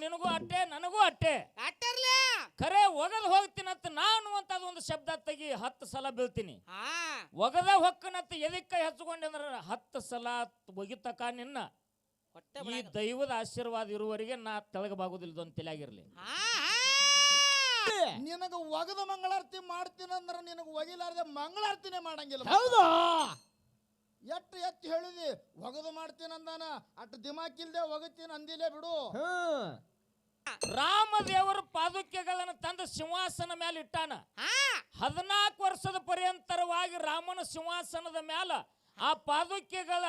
ನಿನಗೂ ಅಟ್ಟೆ ನನಗೂ ಅಟ್ಟೆ. ಅಟ್ಟರ್ಲೆ? ಖರೆ ಒಗದ್ ಹೋಗ್ತೀನಂತ ನಾನು ಅಂತ ಒಂದು ಶಬ್ದ ತೆಗಿ ಹತ್ತು ಸಲ ಬೀಳ್ತೀನಿ. ಹಾ. ಒಗದ ಹೊಕ್ಕನಂತ ಎದಿಕ್ಕ ಹಚ್ಕೊಂಡೆ ಅಂದ್ರ ಹತ್ತು ಸಲ ಒಗಿತಕ ನಿನ್ನ. ಈ ದೈವದ ಆಶೀರ್ವಾದ ಇರುವವರೆಗೆ ನಾ ತೆಳಗಬಾಗುದಿಲ್ಲ ಅಂತ ತಲೆಯಾಗಿರ್ಲಿ ಹಾ ನಿನಗ ಒಗದ ಮಂಗಳಾರತಿ ಮಾಡ್ತೀನಂದ್ರ ನಿನಗ ಒಗಿಲಾರ್ದೆ ಮಂಗಳಾರತಿನೇ ಮಾಡಂಗಿಲ್ಲ ಹೌದಾ? ಎಟ್ಟು ಎತ್ತು ಹೇಳಿದಿ? ಒಗದು ಮಾಡ್ತೀನಿ ಅಂದಾನ ಅಟ್ಟು ದಿಮಾಕಿಲ್ದೆ ಒಗತೀನಿ ಅಂದಿಲ್ಲೇ ಬಿಡು. ರಾಮದೇವರ ಪಾದುಕೆಗಳನ್ನು ತಂದು ಸಿಂಹಾಸನ ಮೇಲೆ ಇಟ್ಟಾನ. ಹದಿನಾಲ್ಕು ವರ್ಷದ ಪರ್ಯಂತರವಾಗಿ ರಾಮನ ಸಿಂಹಾಸನದ ಮ್ಯಾಲ ಆ ಪಾದುಕೆಗಳ.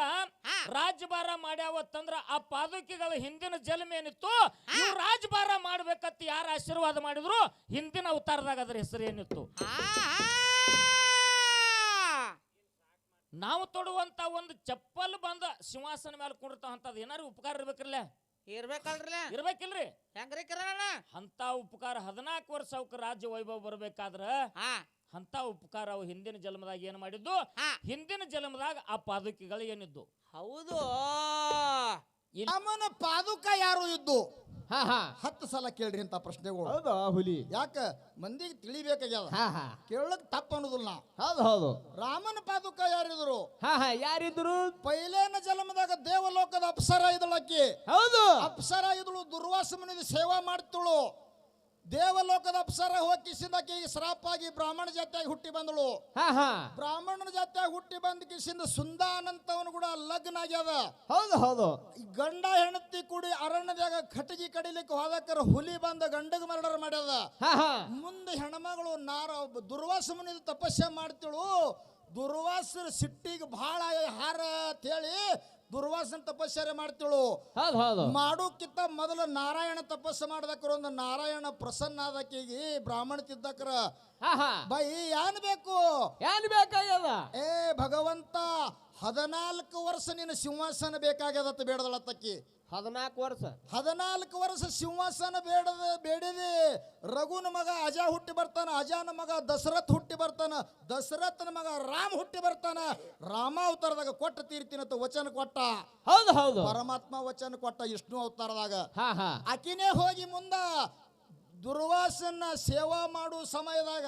ರಾಜಭಾರ ಮಾಡ್ಯಾವತ್ತಂದ್ರ ಆ ಪಾದುಕೆಗಳ ಹಿಂದಿನ ಜನ್ಮ ಏನಿತ್ತು ಇವು ರಾಜಭಾರ ಮಾಡ್ಬೇಕತ್ತ ಯಾರು ಆಶೀರ್ವಾದ ಮಾಡಿದ್ರು? ಹಿಂದಿನ ಅವತಾರದಾಗ ಅದ್ರ ಹೆಸರು ಏನಿತ್ತು? ನಾವು ತೊಡುವಂತ ಒಂದು ಚಪ್ಪಲ್ ಬಂದ ಸಿಂಹಾಸನ ಮೇಲೆ ಕುಂಡಿರ್ತಾವಂತದ್ ಏನಾರು ಉಪಕಾರ ಇರ್ಬೇಕ್ರಲ್ಲ ಇರ್ಬೇಕಲ್ರಲ್ಲ ಇರ್ಬೇಕಿಲ್ರಿ. ಹೆಂಗ್ರಿ ಕಿರಣ ಅಂತ ಉಪಕಾರ ಹದಿನಾಲ್ಕು ವರ್ಷ ಅವಕ್ಕೆ ರಾಜ್ಯ ವೈಭವ ಬರ್ಬೇಕಾದ್ರ ಹಾ. ಅಂತ ಉಪಕಾರ ಅವು ಹಿಂದಿನ ಜನ್ಮದಾಗ ಏನ್ ಮಾಡಿದ್ದು? ಹಾ. ಹಿಂದಿನ ಜನ್ಮದಾಗ ಆ ಪಾದುಕೆಗಳು ಏನಿದ್ದು? ಹೌದು. ರಾಮನ ಪಾದುಕ ಯಾರು ಇದ್ದು? ಹಾ ಹಾ. ಹತ್ತು ಸಲ ಕೇಳ್ರಿ ಅಂತ ಪ್ರಶ್ನೆಗಳು. ಹೌದು ಹುಲಿ. ಯಾಕ? ಮಂದಿಗೆ ತಿಳಿಬೇಕಾಗ್ಯದ. ಹಾ ಹಾ. ಕೇಳಕ್ ತಪ್ಪ ಅನ್ನೋದಿಲ್ಲ ನಾ ಹೌದು ಹೌದು. ರಾಮನ ಪಾದುಕ ಯಾರಿದ್ರು? ಹಾ ಹಾ. ಯಾರಿದ್ರು? ಪೈಲೇನ ಜನ್ಮದಾಗ ದೇವಲೋಕದ ಅಪ್ಸರ ಇದ್ದಳಕ್ಕಿ. ಹೌದು. ಅಪ್ಸರ ಇದ್ದಳು ದುರ್ವಾಸ ಮುನಿದ ಸೇವಾ ಮಾಡ್ತಳು. ದೇವಲೋಕದ ಅಪ್ಸರ ಹೋಗಿಸಿಂದ ಶ್ರಾಪಾಗಿ ಬ್ರಾಹ್ಮಣ ಜಾತಿಯಾಗಿ ಹುಟ್ಟಿ ಬಂದಳು. ಬ್ರಾಹ್ಮಣನ ಜಾತಿಯಾಗಿ ಹುಟ್ಟಿ ಬಂದ ಕಿಸಿಂದ ಸುಂದಾನಂತವನು ಕೂಡ ಲಗ್ನ ಆಗ್ಯದ ಹೌದು. ಹೌದು ಗಂಡ ಹೆಂಡತಿ ಕೂಡಿ ಅರಣ್ಯದಾಗ ಕಟಗಿ ಕಡಿಲಿಕ್ಕೆ ಹೋದಕ್ಕರ ಹುಲಿ ಬಂದ ಗಂಡಗ ಮರ್ಡರ್ ಮಾಡ್ಯದ. ಮುಂದೆ ಹೆಣ್ಮಗಳು ನಾರ ದುರ್ವಾಸ ಮುನಿದ ತಪಸ್ಸೆ ಮಾಡ್ತಿಳು. ದುರ್ವಾಸರ ಸಿಟ್ಟಿಗೆ ಬಹಳ ಹಾರ ಅಂತೇಳಿ ದುರ್ವಾಸನ ತಪಸ್ಸರೆ ಮಾಡ್ತಿಳು. ಹೌದು ಹೌದು. ಮಾಡೋಕ್ಕಿಂತ ಮೊದಲು ನಾರಾಯಣ ತಪಸ್ಸು ಮಾಡ್ದಕ್ರ ಒಂದು ನಾರಾಯಣ ಪ್ರಸನ್ನ ಆದಕ್ಕೀಗಿ ಬ್ರಾಹ್ಮಣ ತಿದ್ದಕ್ರ. ಬೈ ಏನ್ ಬೇಕು? ಏನ್ ಬೇಕಾಗ್ಯದ? ಏ ಭಗವಂತ ಹದಿನಾಲ್ಕು ವರ್ಷ ನಿನ್ನ ಸಿಂಹಾಸನ ಬೇಕಾಗ್ಯದತ್ತ ಬೇಡದಳತ್ತಕ್ಕಿ ಹದಿನಾಲ್ಕು ವರ್ಷ. ಹದಿನಾಲ್ಕು ವರ್ಷ ಸಿಂಹಾಸನ ಬೇಡದ ಬೇಡಿದೆ ರಘುನ ಮಗ ಅಜ ಹುಟ್ಟಿ ಬರ್ತಾನ ಅಜಾನ ಮಗ ದಶರಥ್ ಹುಟ್ಟಿ ಬರ್ತಾನ ದಶರಥನ ಮಗ ರಾಮ್ ಹುಟ್ಟಿ ಬರ್ತಾನ. ರಾಮ ಅವತಾರದಾಗ ಕೊಟ್ಟ ತೀರ್ತಿನ ವಚನ ಕೊಟ್ಟ. ಹೌದು ಹೌದು. ಪರಮಾತ್ಮ ವಚನ ಕೊಟ್ಟ ವಿಷ್ಣು ಅವತಾರದಾಗ. ಆಕಿನೇ ಹೋಗಿ ಮುಂದ ದುರ್ವಾಸನ ಸೇವಾ ಮಾಡುವ ಸಮಯದಾಗ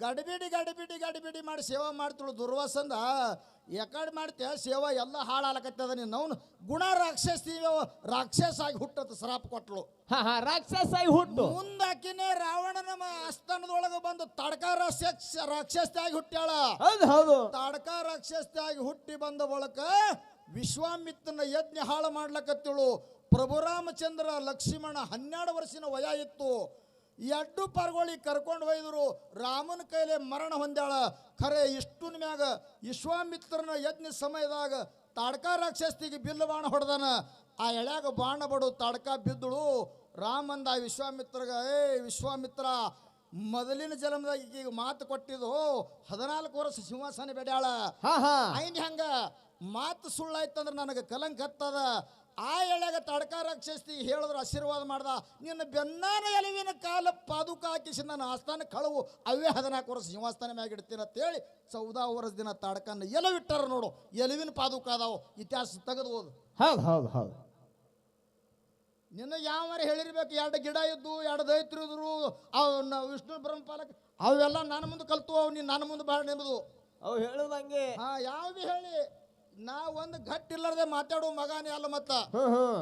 ಗಡಿಬಿಡಿ ಗಡಿಬಿಡಿ ಗಡಿಬಿಡಿ ಮಾಡಿ ಸೇವಾ ಮಾಡ್ತಿಳು ದುರ್ವಾಸಂದ. ಯಾಕಡೆ ಮಾಡ್ತೀಯ ಸೇವಾ ಎಲ್ಲ ಹಾಳಾಲಕತ್ತದ ನೀನು. ಅವನು ಗುಣ ರಾಕ್ಷಸ್ತೀವ ರಾಕ್ಷಸ ಆಗಿ ಹುಟ್ಟತ್ ಶ್ರಾಪ ಕೊಟ್ಲು. ಹಾ ಹಾ ರಾಕ್ಷಸಾಯಿ ಹುಟ್ಟು. ಮುಂದಾಕಿನೇ ರಾವಣನ ಅಸ್ತನದೊಳಗೆ ಆಸ್ಥಾನದೊಳಗೆ ಬಂದು ತಡಕ ರಾಕ್ಷಸ ರಾಕ್ಷಸ್ತಾಗಿ ಹುಟ್ಟ್ಯಾಳ. ಹೌದು ಹೌದು. ತಾಡಕ ಆಗಿ ಹುಟ್ಟಿ ಬಂದ ಬಳಕ ವಿಶ್ವಾಮಿತ್ರನ ಯಜ್ಞ ಹಾಳು ಮಾಡ್ಲಕತ್ತಿಳು. ಪ್ರಭುರಾಮಚಂದ್ರ ಲಕ್ಷ್ಮಣ ಹನ್ನೆರಡು ವರ್ಷಿನ ವಯ ಇತ್ತು. ಎಡ್ಡು ಪರ್ಗೋಳಿ ಕರ್ಕೊಂಡು ಒಯ್ದರು ರಾಮನ ಕೈಲೆ ಮರಣ ಹೊಂದ್ಯಾಳ. ಖರೆ ಇಷ್ಟುನ ಮ್ಯಾಗ ವಿಶ್ವಾಮಿತ್ರನ ಯಜ್ಞ ಸಮಯದಾಗ ತಾಡ್ಕ ರಾಕ್ಷಸ್ತಿಗೆ ಬಿಲ್ಲು ಬಾಣ ಹೊಡೆದಾನ. ಆ ಎಳ್ಯಾಗ ಬಾಣ ಬಡು ತಾಡ್ಕ ಬಿದ್ದಳು. ರಾಮಂದ ವಿಶ್ವಾಮಿತ್ರಗ ಏ ವಿಶ್ವಾಮಿತ್ರ ಮೊದಲಿನ ಜನ್ಮದಾಗ ಈಗ ಮಾತು ಕೊಟ್ಟಿದ್ದು ಹದಿನಾಲ್ಕು ವರ್ಷ ಸಿಂಹಾಸನ ಬೆಡ್ಯಾಳ. ಹಾ ಹಾ. ಐನ್ ಹೆಂಗ? ಮಾತು ಸುಳ್ಳಾಯ್ತಂದ್ರೆ ನನಗೆ ಕಲಂಕ ಹತ್ತದ. ಆ ಎಳೆಗ ತಡ್ಕ ರಕ್ಷಿಸ್ತಿ ಹೇಳಿದ್ರು ಆಶೀರ್ವಾದ ಮಾಡ್ದ. ನಿನ್ನ ಬೆನ್ನಾನ ಎಲುವಿನ ಕಾಲ ಪಾದುಕ ಹಾಕಿಸಿ ನನ್ನ ಆಸ್ಥಾನ ಕಳವು. ಅವೇ ಹದಿನಾಲ್ಕು ವರ್ಷ ಸಿಂಹಾಸ್ಥಾನ ಮ್ಯಾಗ ಇಡ್ತೀನಿ ಅಂತೇಳಿ ಚೌದಾ ವರ್ಷ ದಿನ ತಡ್ಕನ್ನ ಎಲವಿಟ್ಟಾರ ನೋಡು ಎಲುವಿನ ಪಾದುಕ ಅದಾವು ಇತಿಹಾಸ ತೆಗೆದು ಓದು. ಹೌದು ಹೌದು ಹೌದು. ನಿನ್ನ ಯಾವ ಹೇಳಿರ್ಬೇಕು? ಎರಡು ಗಿಡ ಇದ್ದು ಎರಡು ದೈತ್ರಿದ್ರು ಅವನ್ನ ವಿಷ್ಣು ಬ್ರಹ್ಮಪಾಲಕ ಅವೆಲ್ಲ ನನ್ನ ಮುಂದೆ ಕಲ್ತು ಅವು ನೀನು ನನ್ನ ಮುಂದೆ ಬಾಳ ನಿಮ್ಮದು ಅವು ಹೇಳುದಂಗೆ ಹಾ ಯಾವ್ದು ಹೇಳಿ. ನಾ ಒಂದು ಗಟ್ಟಿ ಇಲ್ಲದೆ ಮಾತಾಡೋ ಮಗನೇ ಅಲ್ಲ ಮತ್ತ?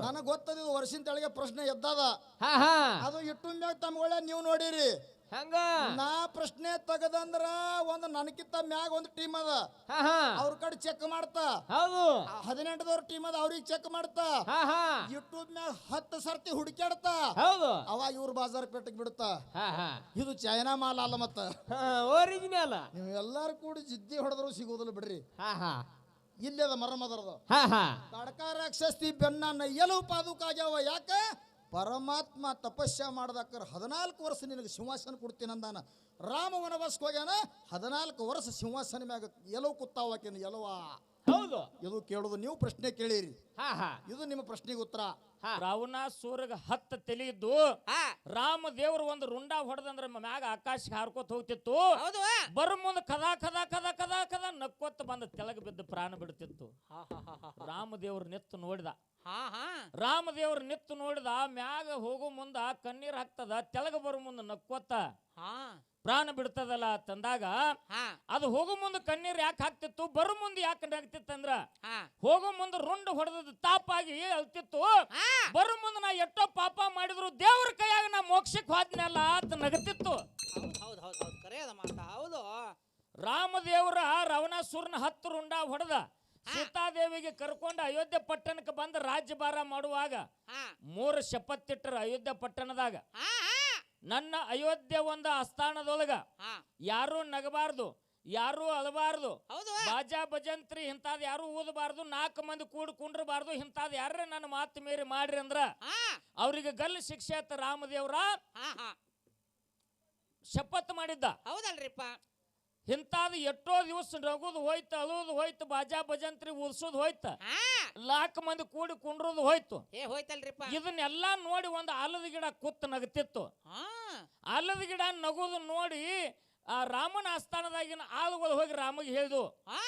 ನನಗ್ ಗೊತ್ತದ ಇದು ವರ್ಷಿನ ತೆಳಗೆ ಪ್ರಶ್ನೆ ಎದ್ದದ. ಅದು ಇಟ್ಟು ಮ್ಯಾಗ ತಮ್ಗೊಳ್ಳೆ ನೀವು ನೋಡಿರಿ. ಹಂಗ? ನಾ ಪ್ರಶ್ನೆ ತೆಗದಂದ್ರ ಒಂದ್ ನನಕಿಂತ ಮ್ಯಾಗ ಒಂದ್ ಟೀಮ್ ಅದ. ಅವ್ರ ಕಡೆ ಚೆಕ್ ಮಾಡ್ತಾ. ಹೌದು. ಹದಿನೆಂಟದವ್ರ ಟೀಮ್ ಅದ ಅವ್ರಿಗೆ ಚೆಕ್ ಮಾಡ್ತಾ. ಯೂಟ್ಯೂಬ್ ಮ್ಯಾಗ ಹತ್ತು ಸರ್ತಿ ಹುಡುಕ್ಯಾಡ್ತಾ. ಹೌದು. ಅವಾಗ ಇವ್ರ ಬಾಜಾರ್ ಪೇಟೆಗೆ ಹಾ ಇದು ಚೈನಾ ಮಾಲ ಅಲ್ಲ ಮತ್ತ. ಒರಿಜಿನಲ್ ನೀವು ಎಲ್ಲಾರು ಕೂಡಿ ಜಿದ್ದಿ ಹೊಡೆದ್ರು ಸಿಗೋದಿಲ್ಲ ಬಿಡ್ರಿ. ಇಲ್ಲದ ಮರಮದರದ ಹಾ ಹಾ. ತಡಕ ರಾಕ್ಷಸ್ತಿ ಬೆನ್ನ ನಯ್ಯಲು ಪಾದುಕ ಆಗ್ಯಾವ ಯಾಕ? ಪರಮಾತ್ಮ ತಪಸ್ಯ ಮಾಡ್ದಕ್ಕರ ಹದಿನಾಲ್ಕು ವರ್ಷ ನಿನಗೆ ಸಿಂಹಾಸನ ಕೊಡ್ತೀನಿ ಅಂದಾನ. ರಾಮ ವನವಾಸಕ್ಕೆ ಹೋಗ್ಯಾನ ಹದಿನಾಲ್ಕು ವರ್ಷ ಸಿಂಹಾಸನ ಮ್ಯಾಗ ಎಲವು ಕುತ್ತಾವಾಕೇನು ಎಲವ. ಹೌದು. ಇದು ಕೇಳೋದು ನೀವು ಪ್ರಶ್ನೆ ಕೇಳಿರಿ. ಹಾ ಹಾ. ಇದು ನಿಮ್ಮ ಪ್ರಶ್ನೆಗೆ ಉತ್ತರ. ಹಾ. ರಾವಣಾಸೂರಗ ಹತ್ತ ತೆಲಿದ್ದು ಇದ್ದು ಹಾ. ರಾಮ ದೇವ್ರು ಒಂದು ರುಂಡ ಹೊಡೆದಂದ್ರ ಮ್ಯಾಗ ಆಕಾಶ ಹಾರ್ಕೋತ ಹೋಗ್ತಿತ್ತು. ಬರ ಬರು ಮುಂದ ಕದಾ ಕದಾ ಕದಾ ಕದಾ ಕದಾ ನಕ್ಕೊತ್ತ ಬಂದ ತೆಲಗ ಬಿದ್ದು ಪ್ರಾಣ ಬಿಡ್ತಿತ್ತು. ಹಾ ಹಾ ಹಾ ಹಾ ರಾಮದೇವ್ರ ನಿತ್ತು ನೋಡಿದ. ಹಾ ಹಾ. ರಾಮದೇವ್ರ ನಿತ್ತು ನೋಡಿದ ಮ್ಯಾಗ ಹೋಗೋ ಮುಂದ ಕಣ್ಣೀರ್ ಹಾಕ್ತದ ತೆಲಗ ಬರು ಮುಂದ ನಕ್ಕೊತ್ತ. ಹಾ. ಪ್ರಾಣ ಬಿಡ್ತದಲ್ಲ ತಂದಾಗ ಅದು ಹೋಗೋ ಮುಂದೆ ಕಣ್ಣೀರ್ ಯಾಕೆ ಹಾಕ್ತಿತ್ತು? ಬರೋ ಮುಂದೆ ಯಾಕೆ ನಗ್ತಿತ್ತಂದ್ರ ಹಾ. ಹೋಗೋ ಮುಂದೆ ರುಂಡ್ ಹೊಡೆದ ತಾಪಾಗಿ ಅಳ್ತಿತ್ತು ಹಾ. ಬರೋ ಮುಂದೆ ನಾ ಎಷ್ಟೋ ಪಾಪ ಮಾಡಿದ್ರು ದೇವ್ರ ಕೈಯಾಗ ನಾ ಮೋಕ್ಷಕ್ಕೆ ಹೋದ್ನಲ್ಲ ಅಂತ ನಗತಿತ್ತು. ಹೌದು ರಾಮದೇವ್ರ ರಾವಣಾಸುರನ ಹತ್ತು ರುಂಡ ಹೊಡೆದ. ಸೀತಾದೇವಿಗೆ ಕರ್ಕೊಂಡು ಅಯೋಧ್ಯೆ ಪಟ್ಟಣಕ್ಕೆ ಬಂದ ರಾಜ್ಯಭಾರ ಮಾಡುವಾಗ ಮೂರು ಶಪತ್ತಿಟ್ಟರು ಅಯೋಧ್ಯೆ ಪಟ್ಟಣದಾಗ. ನನ್ನ ಅಯೋಧ್ಯೆ ಒಂದು ಆಸ್ಥಾನದೊಳಗ ಯಾರು ನಗಬಾರ್ದು ಯಾರು ಅಳಬಾರ್ದು. ಬಾಜಾ ಭಜಂತ್ರಿ ಇಂಥದ್ ಯಾರು ಊದಬಾರ್ದು ನಾಲ್ಕು ಮಂದಿ ಕೂಡ್ ಕುಂಡ್ರಬಾರ್ದು ಇಂಥದ್ ಯಾರೇ ನನ್ನ ಮಾತು ಮೀರಿ ಮಾಡ್ರಿ ಅಂದ್ರ ಅವ್ರಿಗೆ ಗಲ್ಲು ಶಿಕ್ಷೆ ಆತ ರಾಮದೇವ್ರ ಶಪಥ ಮಾಡಿದ್ದ. ಹೌದಲ್ರಿಪ್ಪ. ಇಂಥದ್ ಎಷ್ಟೋ ದಿವಸ ನಗುದು ಹೋಯ್ತು ಅಳುದು ಹೋಯ್ತು ಬಾಜಾ ಭಜಂತ್ರಿ ಉರ್ಸೋದು ಹೋಯ್ತು. ಲಾಕ್ ಮಂದಿ ಕೂಡಿ ಕುಂಡ್ರದು ಹೋಯ್ತು. ಏ ಹೋಯ್ತಲ್ರಿಪ್ಪ. ಇದನ್ನೆಲ್ಲ ನೋಡಿ ಒಂದು ಆಲದ ಗಿಡ ಕುತ್ತ ನಗತಿತ್ತು. ಆಲದ ಗಿಡ ನಗುದು ನೋಡಿ ಆ ರಾಮನ ಆಸ್ಥಾನದಾಗಿನ ಆಲುಗಳು ಹೋಗಿ ರಾಮಗೆ ಹೇಳಿದು ಹಾ.